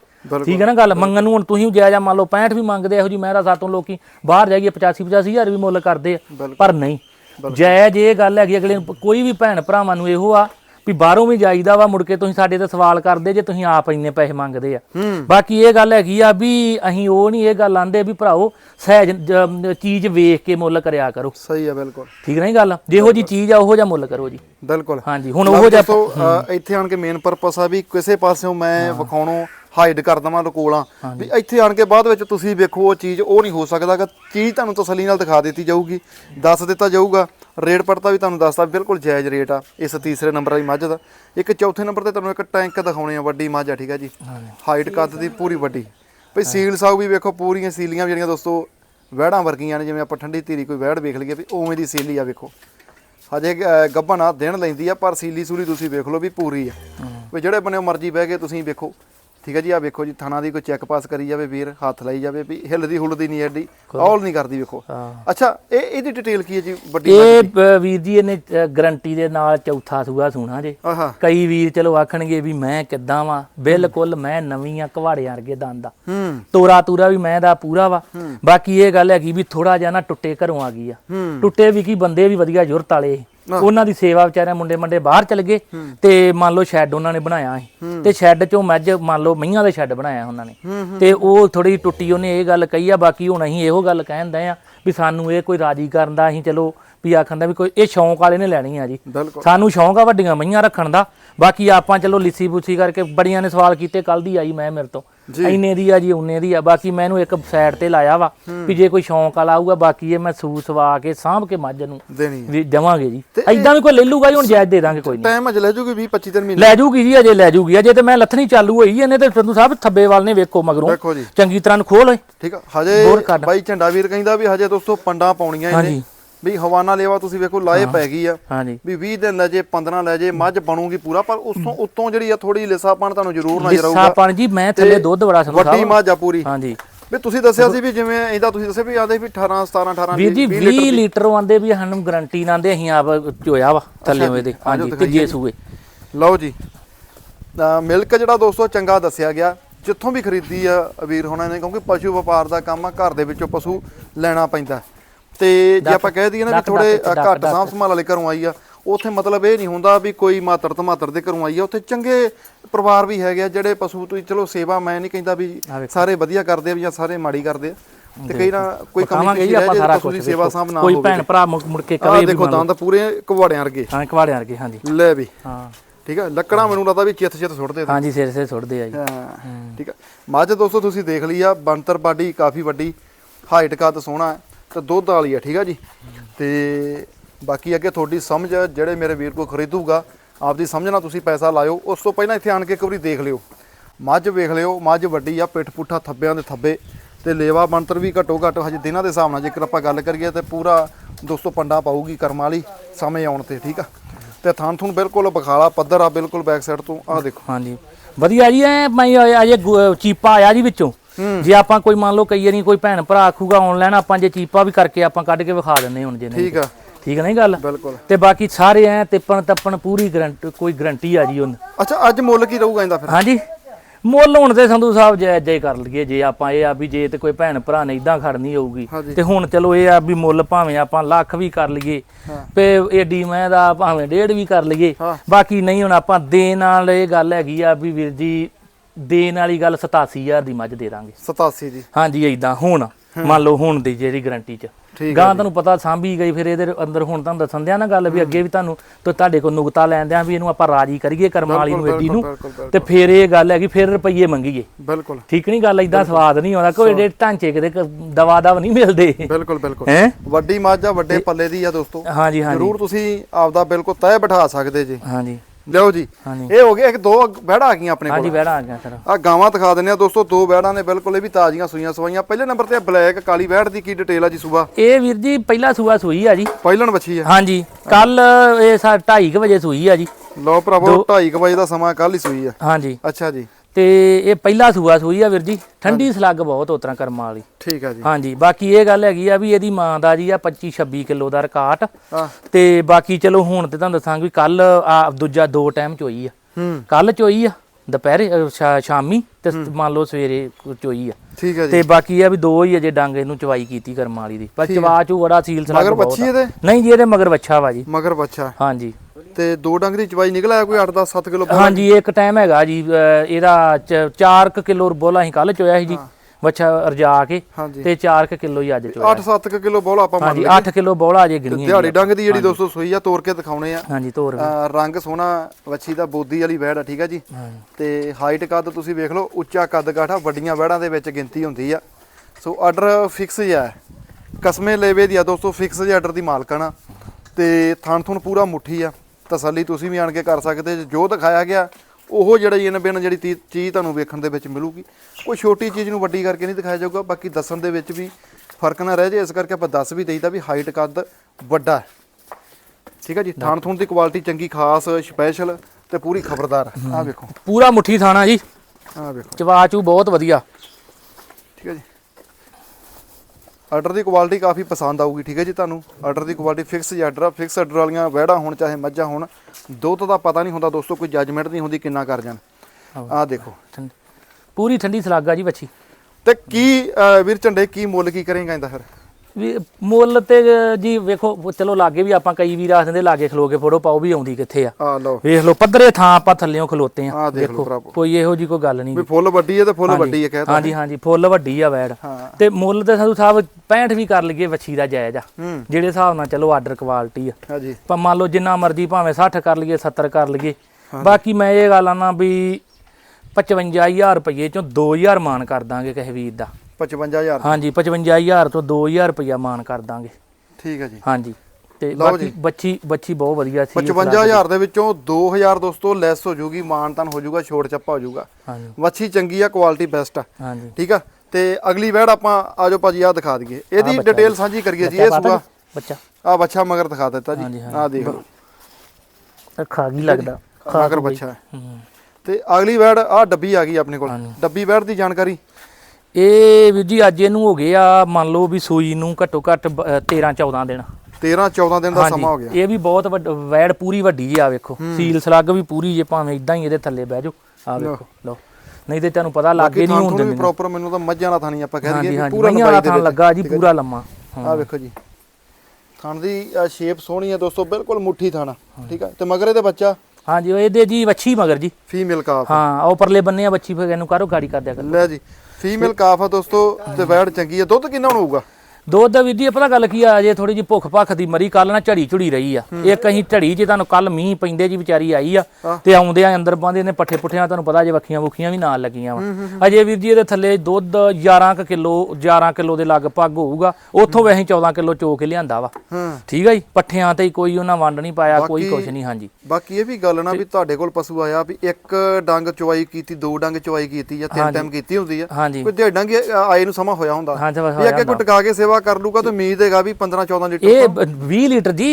B: ਠੀਕ ਹੈ ਨਾ ਗੱਲ? ਮੰਗਣ ਨੂੰ ਹੁਣ ਤੁਸੀਂ ਜਾਇਜ਼ਾ ਮੰਨ ਲਓ 65 ਵੀ ਮੰਗਦੇ ਇਹੋ ਜੀ ਮਹਿਰਾ ਸਾਤੋਂ ਲੋਕੀ ਬਾਹਰ ਜਾਈਏ 85 85 ਹਜ਼ਾਰ ਵੀ ਮੁੱਲ ਕਰਦੇ। ਪਰ ਨਹੀਂ। ਜਾਇਜ਼ ਇਹ ਗੱਲ ਹੈਗੀ ਅਗਲੇ ਕੋਈ ਵੀ ਭੈਣ ਭਰਾਵਾਂ ਨੂੰ ਇਹੋ ਆ ਵੀ ਬਾਹਰੋਂ ਵੀ ਜਾਈਦਾ ਵਾ ਮੁੜ ਕੇ ਤੁਸੀਂ ਸਾਡੇ ਤੇ ਸਵਾਲ ਕਰਦੇ ਜੇ ਤੁਸੀਂ ਆਪ ਇੰਨੇ ਪੈਸੇ ਮੰਗਦੇ ਆ।
A: ਹੂੰ।
B: ਬਾਕੀ ਇਹ ਗੱਲ ਹੈਗੀ ਆ ਵੀ ਅਸੀਂ ਉਹ ਨਹੀਂ ਇਹ ਗੱਲ ਆਂਦੇ ਵੀ ਭਰਾਓ ਸਹਿਜ ਜ- ਚੀਜ਼ ਵੇਖ ਕੇ ਮੁੱਲ ਕਰਿਆ ਕਰੋ।
A: ਸਹੀ ਆ ਬਿਲਕੁਲ।
B: ਠੀਕ ਨਹੀਂ ਗੱਲ? ਜਿਹੋ ਜੀ ਚੀਜ਼ ਆ ਉਹੋ ਜਿਹਾ ਮੁੱਲ ਕਰੋ ਜੀ।
A: ਬਿਲਕੁਲ।
B: ਹਾਂਜੀ ਹੁਣ ਉਹੋ ਜਿਹਾ
A: ਅ, ਇੱਥੇ ਆਣ ਕੇ ਮੇਨ ਪਰਪਸ ਆ ਵੀ ਕਿਸੇ ਪਾਸਿਓਂ ਮੈਂ ਵਿਖਾਉਣੋਂ ਹਾਈਡ ਕਰ ਦਵਾਂ ਲਕੋਲਾਂ ਵੀ ਇੱਥੇ ਆਣ ਕੇ ਬਾਅਦ ਵਿੱਚ ਤੁਸੀਂ ਵੇਖੋ ਉਹ ਚੀਜ਼ ਉਹ ਨਹੀਂ ਹੋ ਸਕਦਾ ਕਿ ਚੀਜ਼ ਤੁਹਾਨੂੰ ਤਸੱਲੀ ਨਾਲ ਦਿਖਾ ਦਿੱਤੀ ਜਾਊਗੀ। ਦੱਸ ਦਿੱਤਾ ਜਾਊਗਾ। ਰੇਟ ਪੜਤਾ ਵੀ ਤੁਹਾਨੂੰ ਦੱਸਦਾ ਬਿਲਕੁਲ ਜਾਇਜ਼ ਰੇਟ ਆ ਇਸ ਤੀਸਰੇ ਨੰਬਰ ਵਾਲੀ ਮੱਝ ਦਾ। ਇੱਕ ਚੌਥੇ ਨੰਬਰ ਤੇ ਤੁਹਾਨੂੰ ਇੱਕ ਟੈਂਕ ਦਿਖਾਉਣੇ ਆ ਵੱਡੀ ਮੱਝ ਆ ਠੀਕ ਆ ਜੀ। ਹਾਈਟ ਕੱਦ ਦੀ ਪੂਰੀ ਵੱਡੀ। ਭਈ ਸੀਲ ਸਾਊ ਵੀ ਵੇਖੋ ਪੂਰੀਆਂ ਸੀਲੀਆਂ ਵੀ ਜਿਹੜੀਆਂ ਦੋਸਤੋ ਵਹਿੜਾਂ ਵਰਗੀਆਂ ਨੇ ਜਿਵੇਂ ਆਪਾਂ ਠੰਡੀ ਧੀਰੀ ਕੋਈ ਵਹਿੜ ਵੇਖ ਲਈਏ ਵੀ ਉਵੇਂ ਦੀ ਸੀਲੀ ਆ ਵੇਖੋ। ਹਜੇ ਗੱਭਣ ਆ ਦਿਨ ਲੈਂਦੀ ਆ ਪਰ ਸੀਲੀ ਸੂਲੀ ਤੁਸੀਂ ਵੇਖ ਲਓ ਵੀ ਪੂਰੀ ਆ। ਵੀ ਜਿਹੜੇ ਬਨੇ ਮਰਜ਼ੀ ਬਹਿ ਕੇ ਤੁਸੀਂ ਵੇਖੋ। ਠੀਕ ਹੈ ਜੀ ਆ ਵੇਖੋ ਜੀ ਥਾਣਾ ਦੀ ਕੋਈ ਚੈੱਕ ਪਾਸ ਕਰੀ ਜਾਵੇ ਵੀਰ ਹੱਥ ਲਾਈ ਜਾਵੇ ਵੀ ਹਿੱਲਦੀ ਹੁੱਲਦੀ ਨਹੀਂ ਐਡੀ ਔਲ ਨਹੀਂ ਕਰਦੀ ਵੇਖੋ। ਅੱਛਾ ਇਹ ਇਹਦੀ ਡਿਟੇਲ ਕੀ ਹੈ ਜੀ ਵੱਡੀ
B: ਇਹ ਵੀਰ ਜੀ ਇਹਨੇ ਗਰੰਟੀ ਦੇ ਨਾਲ ਚੌਥਾ ਸੂਆ ਸੁਣਾ ਜੇ। ਕਈ ਵੀਰ ਚਲੋ ਆਖਣਗੇ ਵੀ ਮੈਂ ਕਿੱਦਾਂ ਵਾਂ? ਬਿਲਕੁਲ ਮੈਂ ਨਵੀਂ ਆ ਘਵਾੜੇ ਵਰਗੇ ਦੰਦ ਆ। ਤੋਰਾ ਤੂਰਾ ਵੀ ਮੈਂ ਦਾ ਪੂਰਾ ਵਾ। ਬਾਕੀ ਇਹ ਗੱਲ ਹੈਗੀ ਵੀ ਥੋੜਾ ਜਿਹਾ ਨਾ ਟੁੱਟੇ ਘਰੋਂ ਆ ਗਈ ਆ। ਟੁੱਟੇ ਵੀ ਕੀ ਬੰਦੇ ਵੀ ਵਧੀਆ ਜ਼ੁਰਤ ਵਾਲੇ। ਉਹਨਾਂ ਦੀ ਸੇਵਾ ਵਿਚਾਰਿਆਂ ਮੁੰਡੇ ਮੰਡੇ ਬਾਹਰ ਚਲ ਗਏ ਤੇ ਮੰਨ ਲਓ ਸ਼ੈੱਡ ਉਹਨਾਂ ਨੇ ਬਣਾਇਆ ਸੀ। ਤੇ ਸ਼ੈੱਡ ਚੋਂ ਮੱਝ ਮੰਨ ਲਓ ਮਈਆਂ ਦੇ ਸ਼ੈੱਡ ਬਣਾਇਆ ਉਹਨਾਂ ਨੇ। ਤੇ ਉਹ ਥੋੜੀ ਟੁੱਟੀ ਉਹਨੇ ਇਹ ਗੱਲ ਕਹੀ ਆ ਬਾਕੀ ਹੁਣ ਅਸੀਂ ਇਹੋ ਗੱਲ ਕਹਿੰਦੇ ਆ ਵੀ ਸਾਨੂੰ ਇਹ ਕੋਈ ਰਾਜੀ ਕਰਨ ਦਾ ਅਸੀਂ ਚਲੋ ਵੀ ਆਖਣ ਦਾ ਵੀ ਕੋਈ ਇਹ ਸ਼ੌਂਕ ਵਾਲੇ ਨੇ ਲੈਣੀ ਆ ਜੀ।
A: ਬਿਲਕੁਲ।
B: ਸਾਨੂੰ ਸ਼ੌਂਕ ਆ ਵੱਡੀਆਂ ਮਈਆਂ ਰੱਖਣ ਦਾ। ਬਾਕੀ ਆਪਾਂ ਚਲੋ ਲਿੱਸੀ ਬੁੱਸੀ ਕਰਕੇ ਬੜੀਆਂ ਨੇ ਸਵਾਲ ਕੀਤੇ ਕੱਲ ਦੀ ਆਈ ਮੈਂ ਮੇਰੇ ਤੋਂ। ਇੰਨੇ ਦੀ ਆ ਜੀ ਉਨੇ ਦੀ ਆ। ਬਾਕੀ ਮੈਂ ਇਹਨੂੰ ਇੱਕ ਸਾਈਡ ਤੇ ਲਾਇਆ ਵਾ ਵੀ ਜੇ ਕੋਈ ਸ਼ੌਂਕ ਵਾਲਾ ਆਊਗਾ ਬਾਕੀ ਇਹ ਮੈਂ ਸੂ ਸਵਾ ਕੇ ਸਾਂਭ ਕੇ ਮੱਝ ਨੂੰ ਵੀ ਦੇਵਾਂਗੇ ਜੀ। ਐਦਾਂ ਵੀ ਕੋਈ ਲੈ ਲੂਗਾ ਜੀ ਹੁਣ ਜਾਇਜ਼ ਦੇ ਦਾਂਗੇ ਕੋਈ ਨਹੀਂ।
A: ਟਾਈਮ ਅਜ ਲੈ ਜੂਗੀ 20 25 ਦਿਨ ਮਹੀਨੇ।
B: ਲੈ ਜੂਗੀ ਜੀ ਅਜੇ ਲੈ ਜੂਗੀ। ਅਜੇ ਤੇ ਮੈਂ ਲੱਥਣੀ ਚਾਲੂ ਹੋਈ ਇਹਨੇ ਤੇ ਸੰਧੂ ਸਾਹਿਬ ਥੱਬੇ ਵਾਲ ਨੇ ਵੇਖੋ ਮਗਰੋਂ। ਚੰਗੀ ਤਰ੍ਹਾਂ ਖੋਲ
A: ਠੀਕ ਆ ਹਜੇ। ਬਾਈ ਝੰਡਾ ਵੀਰ ਕਹਿੰਦਾ ਵੀ ਹਜੇ ਦੋਸਤੋ ਪੰਡਾਂ ਪਾਉਣੀਆਂ ਇਹਨੇ। ਵੀ ਹਵਾਨਾ ਲੇਵਾ ਤੁਸੀਂ ਵੇਖੋ ਲਾਏ ਪੈ ਗਈ ਆ।
B: ਹਾਂਜੀ।
A: ਵੀ 20 ਦਿਨ ਲੈ ਜੇ 15 ਲੈ ਜੇ ਮੱਝ ਬਣੂਗੀ ਪੂਰਾ ਪਰ ਉਸੋਂ ਉੱਤੋਂ ਜਿਹੜੀ ਆ ਥੋੜੀ ਲਿਸਾਪਣ ਤੁਹਾਨੂੰ ਜ਼ਰੂਰ ਨਜ਼ਰ ਆਊਗਾ।
B: ਪਾਣ ਜੀ ਮੈਂ ਥੱਲੇ ਦੁੱਧ ਬੜਾ ਸੰਧੂ
A: ਵੱਡੀ ਮੱਝ ਆ ਪੂਰੀ।
B: ਹਾਂਜੀ।
A: ਵੀ ਤੁਸੀਂ ਦੱਸਿਆ ਸੀ ਵੀ ਜਿਵੇਂ ਇਹਦਾ ਤੁਸੀਂ ਦੱਸਿਆ ਵੀ ਆਦੇ ਵੀ 18 17 18
B: ਵੀਰ ਜੀ 20 ਲੀਟਰ ਆਂਦੇ ਵੀ ਸਾਨੂੰ ਗਰੰਟੀ ਨਾਲ ਦੇ ਅਸੀਂ ਆਪ ਚੋਇਆ ਵਾ ਥੱਲੇ ਹੋਏ ਦੇ ਹਾਂਜੀ ਤੀਜੇ ਸੂਏ।
A: ਲਓ ਜੀ। ਤਾਂ ਮਿਲਕ ਜਿਹੜਾ ਦੋਸਤੋ ਚੰਗਾ ਦੱਸਿਆ ਗਿਆ। ਜਿੱਥੋਂ ਵੀ ਖਰੀਦੀ ਆ ਵੀਰ ਹੋਣਾ ਨੇ ਕਿਉਂਕਿ ਪਸ਼ੂ ਵਪਾਰ ਦਾ ਕੰਮ ਆ ਘਰ ਦੇ ਵਿੱਚੋਂ ਪਸ਼ੂ ਲੈਣਾ ਪੈਂਦਾ। ਤੇ ਜੇ ਆਪਾਂ ਕਹਿ ਦਈਏ ਨਾ ਵੀ ਥੋੜੇ ਘੱਟ ਸਾਂਭ ਸੰਭਾਲ ਵਾਲੇ ਘਰੋਂ ਆਈ ਆ ਉੱਥੇ ਮਤਲਬ ਇਹ ਨਹੀਂ ਹੁੰਦਾ ਵੀ ਕੋਈ ਮਾਤਰ ਧਮਾਤਰ ਦੇ ਘਰੋਂ ਆਈ ਆ ਉੱਥੇ ਚੰਗੇ ਪਰਿਵਾਰ ਵੀ ਹੈਗੇ ਆ ਜਿਹੜੇ ਪਸ਼ੂ ਤੁਸੀਂ ਚਲੋ ਸੇਵਾ ਮੈਂ ਨਹੀਂ ਕਹਿੰਦਾ ਵੀ। ਸਾਰੇ ਵਧੀਆ ਕਰਦੇ ਆ ਵੀ ਜਾਂ ਸਾਰੇ ਮਾੜੀ ਕਰਦੇ ਆ ਤੇ ਕਈ ਨਾ ਕੋਈ ਕਮੀ
B: ਜੀ
A: ਰਹਿ ਜੇ ਪਸ਼ੂ ਦੀ ਸੇਵਾ ਸਾਂਭ ਨਾ
B: ਕੋਈ
A: ਹੋਵੇ
B: ਭੈਣ ਭਰਾ ਮੁੜ ਕੇ ਕਵੇ ਵੀ
A: ਦੇਖੋ ਦੰਦ ਪੂਰੇ ਕੁਵਾੜਿਆਂ ਵਰਗੇ।
B: ਹਾਂ ਕਵਾੜਿਆਂ ਵਰਗੇ ਹਾਂਜੀ।
A: ਲੈ ਵੀ।
B: ਹਾਂ।
A: ਠੀਕ ਆ ਲੱਕੜਾਂ ਮੈਨੂੰ ਲੱਗਦਾ ਵੀ ਚਿੱਤ ਚਿੱਤ ਸੁੱਟਦੇ ਤੇ
B: ਹਾਂਜੀ ਸਿਰ ਸਿਰ ਸੁੱਟਦੇ ਆ ਜੀ।
A: ਹਾਂ ਠੀਕ ਆ। ਮੱਝ ਦੋਸਤੋ ਤੁਸੀਂ ਦੇਖ ਲਈ ਆ ਬੰਤਰ ਬਾਡੀ ਕਾਫੀ ਵੱਡੀ ਹਾਈਟ ਕੱਦ ਸੋਹਣਾ ਹੈ। ਤੇ ਦੁੱਧ ਵਾਲੀ ਆ, ਠੀਕ ਆ ਜੀ? ਤੇ ਬਾਕੀ ਅੱਗੇ ਤੁਹਾਡੀ ਸਮਝ ਜਿਹੜੇ ਮੇਰੇ ਵੀਰ ਕੋ ਖਰੀਦੂਗਾ, ਆਪਦੀ ਸਮਝ ਨਾਲ ਤੁਸੀਂ ਪੈਸਾ ਲਾਇਓ, ਉਸ ਤੋਂ ਪਹਿਲਾਂ ਇੱਥੇ ਆਣ ਕੇ ਇੱਕ ਵਾਰੀ ਦੇਖ ਲਿਓ। ਮੱਝ ਵੇਖ ਲਿਓ, ਮੱਝ ਵੱਡੀ ਆ, ਪਿੱਠ ਪੁੱਠਾ ਥੱਬਿਆਂ ਦੇ ਥੱਬੇ, ਤੇ ਲੇਵਾ ਬਣਤਰ ਵੀ ਘੱਟੋ ਘੱਟ ਹਜੇ ਦਿਨਾਂ ਦੇ ਹਿਸਾਬ ਨਾਲ ਜੇਕਰ ਆਪਾਂ ਗੱਲ ਕਰੀਏ, ਤੇ ਪੂਰਾ ਦੋਸਤੋ ਪੰਡਾ ਪਾਊਗੀ ਕਰਮ ਵਾਲੀ ਸਮੇਂ ਆਉਣ ਤੇ, ਠੀਕ ਆ? ਤੇ ਥਾਂ ਥੂਣ ਬਿਲਕੁਲ ਬਖਾਲਾ, ਪੱਧਰ ਆ ਬਿਲਕੁਲ ਬੈਕ ਸਾਈਡ ਤੋਂ, ਆਹ ਦੇਖੋ।
B: ਹਾਂਜੀ। ਵਧੀਆ ਜੀ, ਐ ਮੈਂ ਅਜੇ ਗੁ- ਚੀਪਾ ਆਇਆ ਜੀ ਵਿੱਚੋਂ। ਜੇ ਆਪਾਂ ਕੋਈ ਮੰਨ ਲਓ ਕਈ ਵਾਰੀ ਕੋਈ ਭੈਣ ਭਰਾ ਆਖੂਗਾ ਆਨਲਾਈਨ ਆਪਾਂ ਜੇ ਚੀਪਾ ਵੀ ਕਰਕੇ ਆਪਾਂ ਕੱਢ ਕੇ ਵਿਖਾ ਦਿੰਦੇ ਹੁਣ ਜੇ ਨਹੀਂ।
A: ਠੀਕ ਆ।
B: ਠੀਕ ਨਹੀਂ ਗੱਲ?
A: ਬਿਲਕੁਲ।
B: ਤੇ ਬਾਕੀ ਸਾਰੇ ਐ ਤਿੱਪਣ ਤੱਪਣ ਪੂਰੀ ਗਰੰਟੀ ਕੋਈ ਗਰੰਟੀ ਆ ਜੀ ਉਹਨ
A: ਅੱਛਾ ਅੱਜ ਮੁੱਲ ਕੀ ਰਹੂਗਾ ਇਹਦਾ ਫਿਰ?
B: ਹਾਂਜੀ। ਮੁੱਲ ਹੁਣ ਤੇ ਸੰਧੂ ਸਾਹਿਬ ਜੈ ਜੈ ਕਰ ਲਈਏ ਜੇ ਆਪਾਂ ਇਹ ਆ ਵੀ ਜੇ ਤੇ ਕੋਈ ਭੈਣ ਭਰਾ ਨੇ ਇਦਾਂ ਖੜਨੀ ਹੋਊਗੀ। ਤੇ ਹੁਣ ਚਲੋ ਇਹ ਆ ਵੀ ਮੁੱਲ ਭਾਵੇਂ ਆਪਾਂ ਲੱਖ ਵੀ ਕਰ ਲਈਏ। ਤੇ ਏਡੀ ਮੈਂ ਦਾ ਭਾਵੇਂ ਡੇਢ ਵੀ ਕਰ ਲਈਏ। ਬਾਕੀ ਨਹੀਂ ਹੁਣ ਆਪਾਂ ਦੇਣ ਨਾਲ ਇਹ ਗੱਲ ਹੈਗੀ ਆ ਵੀ ਵੀਰ ਜੀ ਦੇਣ ਵਾਲੀ ਗੱਲ 87000 ਦੀ ਮੱਝ ਦੇ ਦਾਂਗੇ।
A: 87 ਜੀ।
B: ਹਾਂਜੀ ਇਦਾਂ ਹੁਣ। ਮੰਨ ਲਓ ਹੁਣ ਦੀ ਜਿਹੜੀ ਗਰੰਟੀ ਚ। ਗਾਂ ਤੁਹਾਨੂੰ ਪਤਾ ਸਾਂਭੀ ਗਈ ਫਿਰ ਇਹਦੇ ਅੰਦਰ ਹੁਣ ਤੁਹਾਨੂੰ ਦੱਸਣ ਦਿਆਂ ਨਾ ਗੱਲ ਵੀ ਅੱਗੇ ਵੀ ਤੁਹਾਨੂੰ ਤੇ ਤੁਹਾਡੇ ਕੋਲ ਨੁਕਤਾ ਆ ਵੀ ਇਹਨੂੰ ਆਪਾਂ ਰਾਜੀ ਕਰੀਏ ਕਰਮ ਵਾਲੀ ਨੂੰ ਏਡੀ ਨੂੰ। ਤੇ ਫਿਰ ਇਹ ਗੱਲ ਹੈ ਕਿ ਫਿਰ ਰੁਪਈਏ ਮੰਗੀਏ।
A: ਬਿਲਕੁਲ।
B: ਠੀਕ ਨਹੀਂ ਗੱਲ ਇਦਾਂ ਸਵਾਦ ਨਹੀਂ ਆਉਂਦਾ ਕੋਈ ਏਡੇ ਢਾਂਚੇ ਕਿਤੇ ਦਵਾ ਦਵ ਨਹੀਂ ਮਿਲਦੇ।
A: ਬਿਲਕੁਲ ਬਿਲਕੁਲ।
B: ਹੈ?
A: ਵੱਡੀ ਮੱਝ ਆ ਵੱਡੇ ਪੱਲੇ ਦੀ ਆ ਦੋਸਤੋ।
B: ਹਾਂਜੀ ਹਾਂਜੀ।
A: ਜ਼ਰੂਰ ਤੁਸੀਂ ਆਪਦਾ ਬਿਲਕੁਲ ਤੈਅ ਬਿਠਾ ਸਕਦੇ ਜੀ।
B: ਹਾਂਜੀ।
A: ਲਿਓ ਜੀ।
B: ਹਾਂਜੀ।
A: ਇਹ ਹੋ ਗਿਆ ਇੱਕ ਦੋ ਬਹਿੜਾ ਆ ਗਈਆਂ ਆਪਣੇ
B: ਹਾਂਜੀ
A: ਕੋਲ।
B: ਬੈੜਾ ਆ ਗਿਆ ਸਰ।
A: ਆ ਗਾਵਾਂ ਦਿਖਾ ਦਿੰਨੇ ਆ ਦੋਸਤੋ ਦੋ ਬਹਿੜਾਂ ਨੇ ਬਿਲਕੁਲ ਇਹ ਵੀ ਤਾਜ਼ੀਆਂ ਸੂਈਆਂ ਸਵਾਈਆਂ। ਪਹਿਲੇ ਨੰਬਰ ਤੇ ਬਲੈਕ ਕਾਲੀ ਬਹਿੜ ਦੀ ਕੀ ਡਿਟੇਲ ਆ ਜੀ ਸੁਬਾ?
B: ਇਹ ਵੀਰ ਜੀ ਪਹਿਲਾ ਸੂਆ ਸੂਈ ਆ ਜੀ।
A: ਪਹਿਲਣ ਬੱਚੀ ਆ।
B: ਹਾਂਜੀ ਕੱਲ ਇਹ 2:30 ਵਜੇ ਸੂਈ ਆ ਜੀ।
A: ਲਓ ਭਰਾਵੋ 2:30 ਵਜੇ ਦਾ ਸਮਾਂ ਕੱਲ ਹੀ ਸੂਈ ਆ।
B: ਹਾਂਜੀ।
A: ਅੱਛਾ ਜੀ।
B: ਤੇ ਇਹ ਪਹਿਲਾ ਸੂਆ ਸੂਈ ਆ ਵੀਰ ਜੀ। ਠੰਡੀ ਸਲੱਗ ਬਹੁਤ ਉਤਰਾ ਕਰਮਾਂ ਵਾਲੀ।
A: ਠੀਕ ਆ ਜੀ।
B: ਹਾਂਜੀ ਬਾਕੀ ਇਹ ਗੱਲ ਹੈਗੀ ਆ ਵੀ ਇਹਦੀ ਮਾਂ ਦਾ ਜੀ ਆ 25 26 ਕਿਲੋ ਦਾ
A: ਆ
B: ਤੇ ਬਾਕੀ ਚਲੋ ਹੁਣ ਤੇ ਤੁਹਾਨੂੰ ਦੱਸਾਂਗੇ ਵੀ ਕੱਲ ਆ ਦੂਜਾ ਦੋ ਟਾਈਮ ਚੋਈ ਆ। ਕੱਲ ਚੋਈ ਆ ਦੁਪਹਿਰੇ ਸ਼ਾਮੀ ਤੇ ਮੰਨ ਲਓ ਸਵੇਰੇ ਚੋਈ ਆ।
A: ਠੀਕ ਆ ਜੀ।
B: ਤੇ ਬਾਕੀ ਆ ਵੀ ਦੋ ਹੀ ਅਜੇ ਡੰਗ ਇਹਨੂੰ ਚਵਾਈ ਕੀਤੀ ਕਰਮਾਂ ਵਾਲੀ ਦੀ। ਪਰ ਚਵਾ ਚੂ ਬੜਾ ਸੀਲ ਸਲੱਗ
A: ਮਗਰ ਬੱਚੀ। ਇਹਦੇ?
B: ਨਹੀਂ ਜੀ ਇਹਦੇ ਮਗਰ ਵੱਛਾ ਵਾ ਜੀ।
A: ਮਗਰ ਬੱਚਾ
B: ਹਾਂਜੀ।
A: ਤੇ ਦੋ ਡੰਗ ਦੀ ਚਵਾਈ ਨਿਕਲ ਆਇਆ ਕੋਈ 8-10 7 ਕਿਲੋ
B: ਹਾਂਜੀ ਇੱਕ ਟਾਈਮ ਹੈਗਾ ਜੀ ਇਹਦਾ 4 ਕਿਲੋ ਬੋਲਾ ਅਸੀਂ ਕੱਲ ਚੋਇਆ ਸੀ ਜੀ ਵੱਛਾ ਰਜਾ ਕੇ
A: ਹਾਂਜੀ।
B: ਤੇ 4 ਕਿਲੋ ਹੀ ਅੱਜ ਚੋਇਆ।
A: 8-7 ਕਿਲੋ ਬੋਲ ਆਪਾਂ ਮੰਨ
B: ਹਾਂਜੀ
A: ਲਈਏ।
B: 8 ਕਿਲੋ ਬੋਲਾ ਅਜੇ ਗਿਣੀ ਹੈ
A: ਦਿਹਾੜੀ ਡੰਗ ਦੀ ਜਿਹੜੀ ਦੋਸਤੋ ਸੂਈ ਆ ਤੋੜ ਕੇ ਦਿਖਾਉਣੇ ਆ।
B: ਹਾਂਜੀ।
A: ਅਹ ਰੰਗ ਸੋਹਣਾ ਵੱਛੀ ਦਾ ਬੋਦੀ ਵਾਲੀ ਵੈੜ ਆ ਠੀਕ ਆ ਜੀ।
B: ਹਾਂਜੀ।
A: ਤੇ ਹਾਈਟ ਕੱਦ ਤੁਸੀਂ ਵੇਖ ਲਓ ਉੱਚਾ ਕੱਦ ਕਾਠਾ ਵੱਡੀਆਂ ਵੈੜਾਂ ਦੇ ਵਿੱਚ ਗਿਣਤੀ ਹੁੰਦੀ ਆ। ਸੋ ਆਰਡਰ ਫਿਕਸ ਹੀ। ਆ ਕਸਮੇ ਲੇਵੇ ਦੀ ਆ ਦੋਸਤੋ ਫਿਕਸ ਜੀ ਆਰਡਰ ਦੀ ਮਾਲਕਣ ਆ। ਤੇ ਥਣ ਥੁਣ ਪੂਰਾ ਮੁੱਠੀ ਆ। ਤਸੱਲੀ ਤੁਸੀਂ ਵੀ ਆਣ ਕੇ ਕਰ ਸਕਦੇ ਜੇ। ਦਿਖਾਇਆ ਗਿਆ ਉਹ ਜਿਹੜਾ ਇਹਨ ਬਿਨ ਜਿਹੜੀ ਚੀਜ਼ ਤੁਹਾਨੂੰ ਵੇਖਣ ਦੇ ਵਿੱਚ ਮਿਲੂਗੀ। ਕੋਈ ਛੋਟੀ ਚੀਜ਼ ਨੂੰ ਵੱਡੀ ਕਰਕੇ ਨਹੀਂ ਦਿਖਾਇਆ ਜਾਊਗਾ ਬਾਕੀ ਦੱਸਣ ਦੇ ਵਿੱਚ ਵੀ ਫ਼ਰਕ ਨਾ ਰਹਿ ਜੇ ਇਸ ਕਰਕੇ ਆਪਾਂ ਦੱਸ ਵੀ ਦੇਈਦਾ ਵੀ ਹਾਈਟ ਕੱਦ ਵੱਡਾ ਹੈ। ਠੀਕ ਹੈ ਜੀ ਥਣ ਥੁਣ ਦੀ ਕੁਆਲਿਟੀ ਚੰਗੀ ਖਾਸ ਸਪੈਸ਼ਲ ਤੇ ਪੂਰੀ ਖਬਰਦਾਰ ਆ ਵੇਖੋ।
B: ਪੂਰਾ ਮੁੱਠੀ ਥਾਣਾ ਜੀ।
A: ਆ ਵੇਖੋ।
B: ਚਵਾਚੂ ਬਹੁਤ ਵਧੀਆ।
A: ਠੀਕ ਹੈ ਜੀ। ਆਰਡਰ ਦੀ ਕੁਆਲਿਟੀ ਕਾਫੀ ਪਸੰਦ ਆਊਗੀ ਠੀਕ ਹੈ ਜੀ ਤੁਹਾਨੂੰ? ਆਰਡਰ ਦੀ ਕੁਆਲਿਟੀ ਫਿਕਸ ਜੀ ਆਰਡਰ ਫਿਕਸ ਆਰਡਰ ਵਾਲੀਆਂ ਵਹਿੜਾ ਹੋਣ ਚਾਹੇ ਮੱਝਾਂ ਹੋਣ ਦੁੱਧ ਦਾ ਪਤਾ ਨਹੀਂ ਹੁੰਦਾ ਦੋਸਤੋ ਕੋਈ ਜੱਜਮੈਂਟ ਨਹੀਂ ਹੁੰਦੀ ਕਿੰਨਾ ਕਰ ਜਾਣ। ਆਹ ਦੇਖੋ।
B: ਪੂਰੀ ਠੰਡੀ ਸਲਾਗਾ ਜੀ ਵੱਛੀ।
A: ਤੇ ਕੀ ਵੀਰ ਝੰਡੇ ਕੀ ਮੁੱਲ ਕੀ ਕਰੇਗਾ ਇਹਦਾ ਫਿਰ?
B: ਵੀ ਮੁੱਲ ਤੇ ਜੀ ਵੇਖੋ ਚਲੋ ਲਾਗੇ ਵੀ ਆਪਾਂ ਕਈ ਵੀਰ ਆਖ ਦਿੰਦੇ ਲਾਗੇ ਖਲੋ ਕੇ ਫੋਟੋ ਪਾਓ ਵੀ ਆਉਂਦੀ ਕਿੱਥੇ ਆ।
A: ਆ ਲਓ।
B: ਵੇਖ ਲਓ ਪੱਧਰੇ ਥਾਂ ਆਪਾਂ ਥੱਲੇੋਂ ਖਲੋਤੇ ਆ
A: ਦੇਖ
B: ਕੋਈ ਇਹੋ ਜੀ ਕੋਈ ਗੱਲ ਨਹੀਂ
A: ਵੀ ਫੁੱਲ ਵੱਡੀ ਹੈ ਤੇ ਫੁੱਲ ਵੱਡੀ ਹੈ ਕਹਿਤਾ
B: ਹਾਂਜੀ ਹਾਂਜੀ ਫੁੱਲ ਵੱਡੀ ਆ ਵੈੜ। ਤੇ ਮੁੱਲ ਤੇ ਸਾਧੂ ਸਾਹਿਬ 65 ਵੀ ਕਰ ਲਈਏ ਵੱਛੀ ਦਾ ਜਾਇਜ਼ ਆ। ਜਿਹੜੇ ਹਿਸਾਬ ਨਾਲ ਚਲੋ ਆਰਡਰ ਕੁਆਲਿਟੀ ਆ।
A: ਹਾਂਜੀ।
B: ਪਰ ਮੰਨ ਲਓ ਜਿੰਨਾ ਮਰਜ਼ੀ ਭਾਵੇਂ 60 ਕਰ ਲਈਏ 70 ਕਰ ਲਈਏ। ਬਾਕੀ ਮੈਂ ਇਹ ਗੱਲ ਆਨਾ ਵੀ 55000 ਰੁਪਏ ਚੋਂ 2000 ਮਾਨ ਕਰ ਦਾਂਗੇ ਕਿਸੇ ਵੀਰ ਦਾ।
A: 55000
B: ਹਾਂਜੀ 55000 ਤੋਂ 2000 ਰੁਪਇਆ ਮਾਨ ਕਰ ਦਾਂਗੇ।
A: ਠੀਕ ਹੈ ਜੀ।
B: ਹਾਂਜੀ ਤੇ ਬਾਕੀ ਬੱਚੀ ਬੱਚੀ ਬਹੁਤ ਵਧੀਆ ਸੀ।
A: 55000 ਦੇ ਵਿੱਚੋਂ 2000 ਦੋਸਤੋ ਲੈਸ ਹੋ ਜਾਊਗੀ ਮਾਨਤਨ ਹੋ ਜਾਊਗਾ ਛੋਟ ਚੱਪਾ ਹੋ
B: ਹਾਂਜੀ।
A: ਵੱਛੀ ਚੰਗੀ ਆ ਕੁਆਲਿਟੀ ਬੈਸਟ ਆ।
B: ਹਾਂਜੀ।
A: ਠੀਕ ਆ? ਤੇ ਅਗਲੀ ਵੈੜ ਆਪਾਂ ਆਜੋ ਭਾਜੀ ਆ ਦਿਖਾ ਦਈਏ। ਇਹਦੀ ਡਿਟੇਲ ਸਾਂਝੀ ਕਰੀਏ ਜੀ ਇਹ ਸੂਆ।
B: ਬੱਚਾ।
A: ਆ ਬੱਚਾ ਮਗਰ ਦਿਖਾ ਦਿੱਤਾ ਜੀ। ਆ ਦੇਖ ਲਓ।
B: ਖਾ ਗਈ ਲੱਗਦਾ।
A: ਮਗਰ ਬੱਚਾ। ਤੇ ਅਗਲੀ ਵੈੜ ਆ ਡੱਬੀ ਆ ਗਈ ਆਪਣੇ ਕੋਲ। ਡੱਬੀ ਵੈੜ ਦੀ ਜਾਣਕਾਰੀ।
B: ਇਹ ਵੀਰ ਜੀ ਅੱਜ ਇਹਨੂੰ ਹੋ ਗਏ ਆ ਮੰਨ ਲਓ ਵੀ ਸੂਈ ਨੂੰ ਘੱਟੋ ਘੱਟ 13 14 ਦਿਨ।
A: 13 14 ਦਿਨ ਦਾ ਸਮਾਂ ਹੋ ਗਿਆ।
B: ਇਹ ਵੀ ਬਹੁਤ ਵੈੜ ਪੂਰੀ ਵੱਡੀ ਜੀ ਆ ਵੇਖੋ। ਸੀਲ ਸਲੱਗ ਵੀ ਪੂਰੀ ਜੇ ਭਾਵੇਂ ਇਦਾਂ ਹੀ ਇਹਦੇ ਥੱਲੇ ਬਹਿ ਜਾਓ ਆ ਵੇਖੋ ਲਓ। ਨਹੀਂ ਤੇ ਤੁਹਾਨੂੰ ਪਤਾ ਲੱਗੇ ਨਹੀਂ ਹੁੰਦੇ
A: ਵੀ ਪ੍ਰੋਪਰ ਮੈਨੂੰ ਤਾਂ ਮੱਝਾਂ ਦਾ ਥਾਣੀ ਆਪਾਂ ਕਹਿ ਦਈਏ ਪੂਰਾ ਲੰਬਾਈ ਦੇ
B: ਲੱਗਾ ਜੀ ਪੂਰਾ ਲੰਮਾ।
A: ਆ ਵੇਖੋ ਜੀ। ਥਣ ਦੀ ਸ਼ੇਪ ਸੋਹਣੀ ਹੈ ਦੋਸਤੋ ਬਿਲਕੁਲ ਮੁੱਠੀ ਥਾਣਾ ਠੀਕ ਆ? ਤੇ ਮਗਰ ਇਹਦੇ ਬੱਚਾ?
B: ਹਾਂਜੀ ਉਹ ਇਹਦੇ ਜੀ ਵੱਛੀ ਮਗਰ ਜੀ।
A: ਫੀਮੇਲ ਕਾਫ
B: ਹਾਂ ਉਹ ਪਰਲੇ ਬੰਨੇ ਆ ਬੱਚੀ ਫਿਰ ਇਹਨੂੰ ਕਰੋ ਗਾੜੀ ਕਰ ਦਿਆ ਕਰ।
A: ਲੈ ਜੀ। ਫੀਮੇਲ ਕਾਫ ਆ ਦੋਸਤੋ ਤੇ ਵੈੜ ਚੰਗੀ ਆ। ਦੁੱਧ ਕਿੰਨਾ ਹੁਣ ਹੋਊਗਾ?
B: ਦੁੱਧ ਜੀ ਇਹ ਪਤਾ ਗੱਲ ਕੀ ਆ ਜੇ ਥੋੜੀ ਜਿਹੀ ਭੁੱਖ ਭੱਖ ਦੀ ਮਰੀ ਕੱਲ ਨਾ ਝੜੀ ਝੁੜੀ ਰਹੀ ਆ। ਇੱਕ ਅਸੀਂ ਝੜੀ ਜੇ ਤੁਹਾਨੂੰ ਕੱਲ ਮੀਂਹ ਪੈਂਦੇ ਜੀ ਵਿਚਾਰੀ ਆਈ ਆ ਤੇ ਆਉਂਦੇ ਆ ਅੰਦਰ ਪਾਉਂਦੇ ਨੇ ਪੱਠੇ ਪੁੱਠਿਆਂ ਤੁਹਾਨੂੰ ਪਤਾ ਜੇ ਵੱਖੀਆਂ ਵੁਖੀਆਂ ਵੀ ਨਾਲ ਲੱਗੀਆਂ ਵਾ। ਅਜੇ ਵੀਰ ਜੀ ਇਹਦੇ ਥੱਲੇ ਦੁੱਧ 11 ਕੁ ਕਿਲੋ 11 ਕਿਲੋ ਦੇ ਲਗਭਗ ਹੋਊਗਾ। ਉੱਥੋਂ ਵੈਸੇ 14 ਕਿਲੋ ਚੋ ਕੇ ਲਿਆਂਦਾ ਵਾ। ਠੀਕ ਆ ਜੀ? ਪੱਠਿਆਂ ਤੇ ਕੋਈ ਉਹਨਾਂ ਵੰਡ ਨਹੀਂ ਪਾਇਆ ਕੋਈ ਕੁਛ ਨਹੀਂ ਹਾਂਜੀ।
A: ਬਾਕੀ ਇਹ ਵੀ ਗੱਲ ਨਾ ਵੀ ਤੁਹਾਡੇ ਕੋਲ ਪਸ਼ੂ ਆਇਆ ਵੀ ਇੱਕ ਡੰਗ ਚਵਾਈ ਕੀਤੀ ਦੋ ਡੰਗ ਚਵਾਈ ਕੀਤੀ ਜਾਂ ਤਿੰਨ ਟਾਈਮ ਕੀਤੀ ਹੁੰਦੀ ਆ। ਕੋਈ ਡੰਗ ਆਏ ਨੂੰ ਸਮਾਂ ਹੋਇਆ ਹੁੰਦਾ।
B: ਹਾਂ ਤੇ ਬਸ
A: ਵੀ ਅੱਗੇ ਕੋਈ ਟਿਕਾ ਕੇ ਸੇਵਾ ਕਰ ਲੂਗਾ ਤੇ ਉਮੀਦ ਹੈਗਾ ਵੀ 15 14 ਲੀਟਰ
B: ਇਹ ਬ- 20 ਲੀਟਰ ਜੀ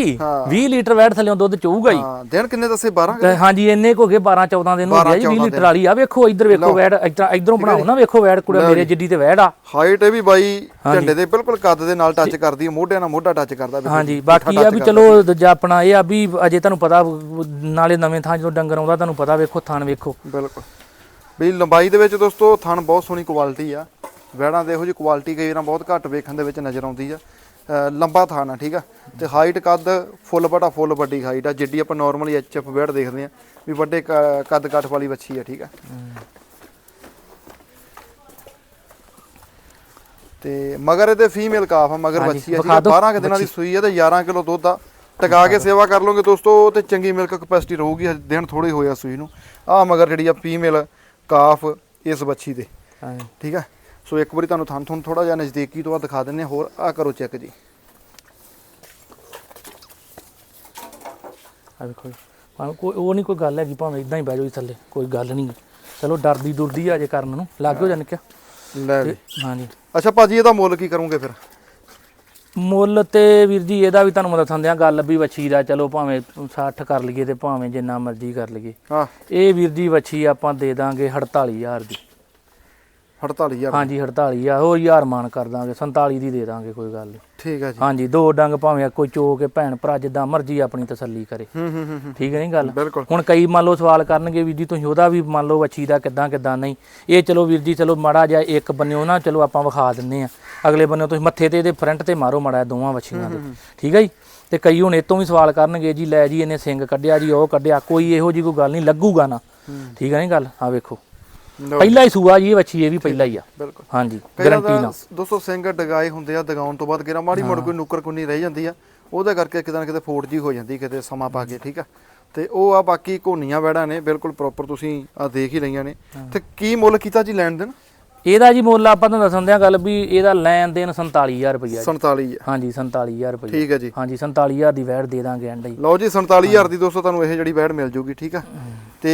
B: 20 ਲੀਟਰ ਵੈਟ ਥੱਲੇ ਦੁੱਧ ਚੋਊਗਾ ਹੀ।
A: ਹਾਂ ਦਿਨ ਕਿੰਨੇ ਦੱਸੇ? 12
B: ਤੇ ਹਾਂਜੀ ਇੰਨੇ ਕੋ ਗਏ 12 14 ਦਿਨ ਹੋ ਗਿਆ ਜੀ 20 ਲੀਟਰ ਵਾਲੀ। ਆ ਵੇਖੋ ਇੱਧਰ ਵੇਖੋ ਵੈੜ ਇਧਰ ਇਧਰੋਂ ਬਣਾਓ ਨਾ ਵੇਖੋ ਵੈੜ ਕੁੜੇ ਮੇਰੇ ਜਿੱਡੀ ਤੇ ਵੈੜ ਆ।
A: ਹਾਈਟ ਇਹ ਵੀ ਬਾਈ ਝੰਡੇ ਦੇ ਬਿਲਕੁਲ ਕੱਦ ਦੇ ਨਾਲ ਟੱਚ ਕਰਦੀ ਹੈ ਮੋਢਿਆਂ ਨਾਲ ਮੋਢਾ ਟੱਚ ਕਰਦਾ
B: ਹਾਂਜੀ ਬਾਕੀ ਆ ਵੀ ਚਲੋ ਦੂਜਾ ਆਪਣਾ ਇਹ ਆ ਵੀ ਅਜੇ ਤੁਹਾਨੂੰ ਪਤਾ ਨਾਲੇ ਨਵੇਂ ਥਾਂ ਜਦੋਂ ਡੰਗਰ ਆਉਂਦਾ ਤੁਹਾਨੂੰ ਪਤਾ ਵੇਖੋ ਥਣ ਵੇਖੋ।
A: ਬਿਲਕੁਲ। ਵੀ ਲੰਬਾਈ ਦੇ ਵਿੱਚ ਦੋਸਤੋ ਥਣ ਬਹੁਤ ਸੋਹਣੀ ਕੁਆਲਿਟੀ ਆ। ਵੈੜਾਂ ਦੇ ਇਹੋ ਜਿਹੀ ਕੁਆਲਿਟੀ ਕਈ ਵਾਰਾਂ ਬਹੁਤ ਘੱਟ ਵੇਖਣ ਦੇ ਵਿੱਚ ਨਜ਼ਰ ਆਉਂਦੀ ਆ। ਲੰਬਾ ਥਣ ਆ ਠੀਕ ਆ? ਤੇ ਹਾਈਟ ਕੱਦ ਫੁੱਲ ਬਟਾ ਫੁੱਲ ਵੱਡੀ ਹਾਈਟ ਆ ਜਿੱਡੀ ਆਪਾਂ ਨਾਰਮਲੀ ਐਚਐਫ ਵੈੜ ਦੇਖਦੇ ਆ ਵੀ ਵੱਡੇ ਕੱਦ ਕੱਠ ਵਾਲੀ ਵੱਛੀ ਆ ਠੀਕ ਆ? ਤੇ ਮਗਰ ਇਹਦੇ ਫੀਮੇਲ ਕਾਫ ਆ ਮਗਰ ਬੱਚੀ ਆ ਜੀ
B: ਦਿਓ।
A: 12 ਕੁ ਦਿਨਾਂ ਦੀ ਸੂਈ ਆ ਤੇ 11 ਕਿਲੋ ਦੁੱਧ ਆ। ਟਿਕਾ ਕੇ ਸੇਵਾ ਕਰ ਲਓਗੇ ਦੋਸਤੋ ਤੇ ਚੰਗੀ ਮਿਲਕ ਕਪੈਸਿਟੀ ਰਹੂਗੀ ਦਿਨ ਥੋੜੇ ਹੋਏ ਆ ਸੂਈ ਨੂੰ। ਆ ਮਗਰ ਜਿਹੜੀ ਆ ਫੀਮੇਲ ਕਾਫ ਇਸ ਬੱਚੀ ਦੇ। ਠੀਕ ਹੈ ਸੋ ਇੱਕ ਵਾਰੀ ਤੁਹਾਨੂੰ ਥਣ ਥੋੜਾ ਜਿਹਾ ਨਜ਼ਦੀਕੀ ਤੋਂ ਆ ਦਿਖਾ ਦਿੰਨੇ। ਹੋਰ ਆ ਕਰੋ ਚੈੱਕ ਜੀ।
B: ਆ ਜੀ। ਭਾਵੇਂ ਕੋਈ ਉਹ ਨਹੀਂ ਕੋਈ ਗੱਲ ਹੈਗੀ ਭਾਵੇਂ ਇਦਾਂ ਹੀ ਬਹਿ ਜਾਓ ਜੀ ਥੱਲੇ। ਕੋਈ ਗੱਲ ਨਹੀਂ। ਚਲੋ ਡਰਦੀ ਦੁਰਦੀ ਆ ਜੇ ਕਰਨ ਨੂੰ। ਲੱਗ ਹੋ ਜਾਣ
A: ਲੈ ਜੀ।
B: ਹਾਂਜੀ।
A: ਅੱਛਾ ਭਾਜੀ ਇਹਦਾ ਮੁੱਲ ਕੀ ਕਰੋਗੇ ਫਿਰ?
B: ਮੁੱਲ ਤੇ ਵੀਰ ਜੀ ਇਹਦਾ ਵੀ ਤੁਹਾਨੂੰ ਮੈਂ ਦੱਸਣ ਦਿਆਂ ਗੱਲ ਵੀ ਵੱਛੀ ਦਾ। ਚਲੋ ਭਾਵੇਂ 60 ਕਰ ਲਈਏ ਤੇ ਭਾਵੇਂ ਜਿੰਨਾ ਮਰਜ਼ੀ ਕਰ ਲਈਏ।
A: ਹਾਂ।
B: ਇਹ ਵੀਰ ਜੀ ਵੱਛੀ ਆਪਾਂ ਦੇ ਦਾਂਗੇ 48000 ਦੀ।
A: 48000
B: ਹਾਂਜੀ 48000 ਉਹ ਹਜ਼ਾਰ ਮਾਨ ਕਰ ਦਾਂਗੇ 47 ਦੀ ਦੇ ਦਾਂਗੇ ਕੋਈ ਗੱਲ ਨਹੀਂ।
A: ਠੀਕ ਹੈ ਜੀ।
B: ਹਾਂਜੀ ਦੋ ਡੰਗ ਭਾਵੇਂ ਕੋਈ ਚੋ ਕੇ ਭੈਣ ਭਰਾ ਜਿੱਦਾਂ ਮਰਜ਼ੀ ਆਪਣੀ ਤਸੱਲੀ ਕਰੇ।
A: ਹੂੰ ਹੂੰ ਹੂੰ
B: ਠੀਕ ਹੈ ਨਹੀਂ ਗੱਲ?
A: ਬਿਲਕੁਲ।
B: ਹੁਣ ਕਈ ਮੰਨ ਲਓ ਸਵਾਲ ਕਰਨਗੇ ਵੀਰ ਜੀ ਤੁਸੀਂ ਉਹਦਾ ਵੀ ਮੰਨ ਲਓ ਵੱਛੀ ਦਾ ਕਿੱਦਾਂ ਕਿੱਦਾਂ ਨਹੀਂ। ਇਹ ਚਲੋ ਵੀਰ ਜੀ ਚਲੋ ਮਾੜਾ ਜਿਹਾ ਇੱਕ ਬੰਨਿਓ ਨਾ ਚਲੋ ਆਪਾਂ ਵਿਖਾ ਦਿੰਨੇ ਆ ਅਗਲੇ ਬੰਨਿਓ ਤੁਸੀਂ ਮੱਥੇ ਤੇ ਇਹਦੇ ਫਰੰਟ ਤੇ ਮਾਰੋ ਮਾੜਾ ਦੋਵਾਂ ਵੱਛੀਆਂ ਦੇ। ਠੀਕ ਹੈ ਜੀ? ਤੇ ਕਈ ਹੁਣ ਇਹ ਤੋਂ ਵੀ ਸਵਾਲ ਕਰਨਗੇ ਜੀ ਲੈ ਜੀ ਇਹਨੇ ਸਿੰਘ ਕੱਢਿਆ ਜੀ ਉਹ ਕੱਢਿਆ ਕੋਈ ਇਹੋ ਜੀ ਕੋਈ ਗੱਲ ਨਹੀਂ ਲੱਗੂਗਾ ਨਾ। ਠੀਕ ਹੈ ਨਹੀਂ ਗੱਲ? ਆ ਵੇਖੋ। ਪਹਿਲਾ ਹੀ ਸੂਆ ਜੀ ਇਹ ਵੱਛੀ ਇਹ ਵੀ ਪਹਿਲਾ ਹੀ ਆ।
A: ਬਿਲਕੁਲ।
B: ਹਾਂਜੀ ਗਰੰਟੀ ਨਾਲ।
A: ਦੋਸਤੋ ਸਿੰਘ ਡਗਾਏ ਹੁੰਦੇ ਆ ਦਗਾਉਣ ਤੋਂ ਬਾਅਦ ਕਿਰਾ ਮਾੜੀ ਮੋੜ ਕੋਈ ਨੁੱਕਰ ਕੁੰਨੀ ਰਹਿ ਜਾਂਦੀ ਆ ਉਹਦੇ ਕਰਕੇ ਕਿਤੇ ਨਾ ਕਿਤੇ ਫੋੜ ਜੀ ਹੋ ਜਾਂਦੀ ਕਿਤੇ ਸਮਾਂ ਪਾ ਕੇ ਠੀਕ ਆ। ਤੇ ਉਹ ਆ ਬਾਕੀ ਘੋਨੀਆਂ ਵੈੜਾਂ ਨੇ ਬਿਲਕੁਲ ਪ੍ਰੋਪਰ ਤੁਸੀਂ ਆ ਦੇਖ ਹੀ ਲਈਆਂ ਨੇ। ਤੇ ਕੀ ਮੁੱਲ ਕੀਤਾ ਜੀ ਲੈਣ ਦੇਣ?
B: ਇਹਦਾ ਜੀ ਮੁੱਲ ਆਪਾਂ ਤੁਹਾਨੂੰ ਦੱਸਣ ਦਿਆਂ ਗੱਲ ਵੀ ਇਹਦਾ ਲੈਣ ਦੇਣ 47000 ਰੁਪਈਆ ਜੀ।
A: 47 ਆ
B: ਹਾਂਜੀ 47000 ਰੁਪਈਆ।
A: ਠੀਕ ਹੈ ਜੀ।
B: ਹਾਂਜੀ 47000 ਦੀ ਵੈਟ ਦੇ ਦਾਂਗੇ ਐਂਡ ਹੀ
A: ਲਓ ਜੀ 47000 ਦੀ ਦੋਸਤੋ ਤੁਹਾਨੂੰ ਇਹ ਜਿਹੜੀ ਵੈੜ ਮਿਲ ਜੂਗੀ ਠੀਕ ਆ? ਤੇ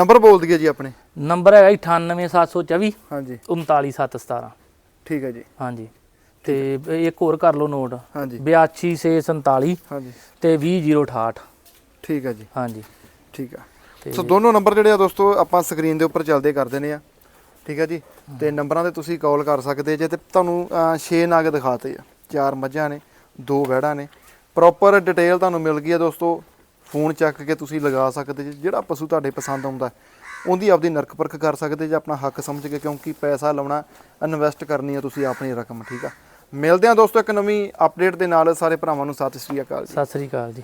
A: ਨੰਬਰ ਬੋਲ ਦਈਏ ਜੀ ਆਪਣੇ।
B: ਨੰਬਰ ਹੈਗਾ 98724
A: ਹਾਂਜੀ।
B: 39717
A: ਠੀਕ ਹੈ ਜੀ।
B: ਹਾਂਜੀ। ਤੇ ਇੱਕ ਹੋਰ ਕਰ ਲਓ ਨੋਟ।
A: ਹਾਂਜੀ।
B: 8247
A: ਹਾਂਜੀ।
B: ਤੇ 20068
A: ਠੀਕ ਹੈ ਜੀ।
B: ਹਾਂਜੀ।
A: ਠੀਕ ਆ। ਸੋ ਦੋਨੋਂ ਨੰਬਰ ਜਿਹੜੇ ਆ ਦੋਸਤੋ ਆਪਾਂ ਸਕਰੀਨ ਦੇ ਉੱਪਰ ਚੱਲਦੇ ਕਰ ਦਿੰਦੇ ਆ। ਠੀਕ ਹੈ ਜੀ? ਤੇ ਨੰਬਰਾਂ ਤੇ ਤੁਸੀਂ ਕਾਲ ਕਰ ਸਕਦੇ ਜੇ ਤੇ ਤੁਹਾਨੂੰ 6 ਨਾਗ ਦਿਖਾਤੇ ਆ। ਚਾਰ ਮੱਝਾਂ ਨੇ, ਦੋ ਵਹਿੜਾਂ ਨੇ। ਪ੍ਰੋਪਰ ਡਿਟੇਲ ਤੁਹਾਨੂੰ ਮਿਲ ਗਈ ਹੈ ਦੋਸਤੋ। ਫੋਨ ਚੱਕ ਕੇ ਤੁਸੀਂ ਲਗਾ ਸਕਦੇ ਜੇ। ਜਿਹੜਾ ਪਸ਼ੂ ਤੁਹਾਡੇ ਪਸੰਦ ਆਉਂਦਾ, ਉਹਦੀ ਆਪਦੀ ਨਰਕ ਪਰਖ ਕਰ ਸਕਦੇ ਜੇ। ਆਪਣਾ ਹੱਕ ਸਮਝ ਕੇ, ਕਿਉਂਕਿ ਪੈਸਾ ਲਾਉਣਾ ਇਨਵੈਸਟ ਕਰਨੀ ਹੈ ਤੁਸੀਂ ਆਪਣੀ ਰਕਮ, ਠੀਕ ਆ? ਮਿਲਦੇ ਆ ਦੋਸਤੋ ਇੱਕ ਨਵੀਂ ਅਪਡੇਟ ਦੇ ਨਾਲ। ਸਾਰੇ ਭਰਾਵਾਂ ਨੂੰ ਸਤਿ ਸ਼੍ਰੀ ਅਕਾਲ ਜੀ।
B: ਸਤਿ ਸ੍ਰੀ ਅਕਾਲ ਜੀ।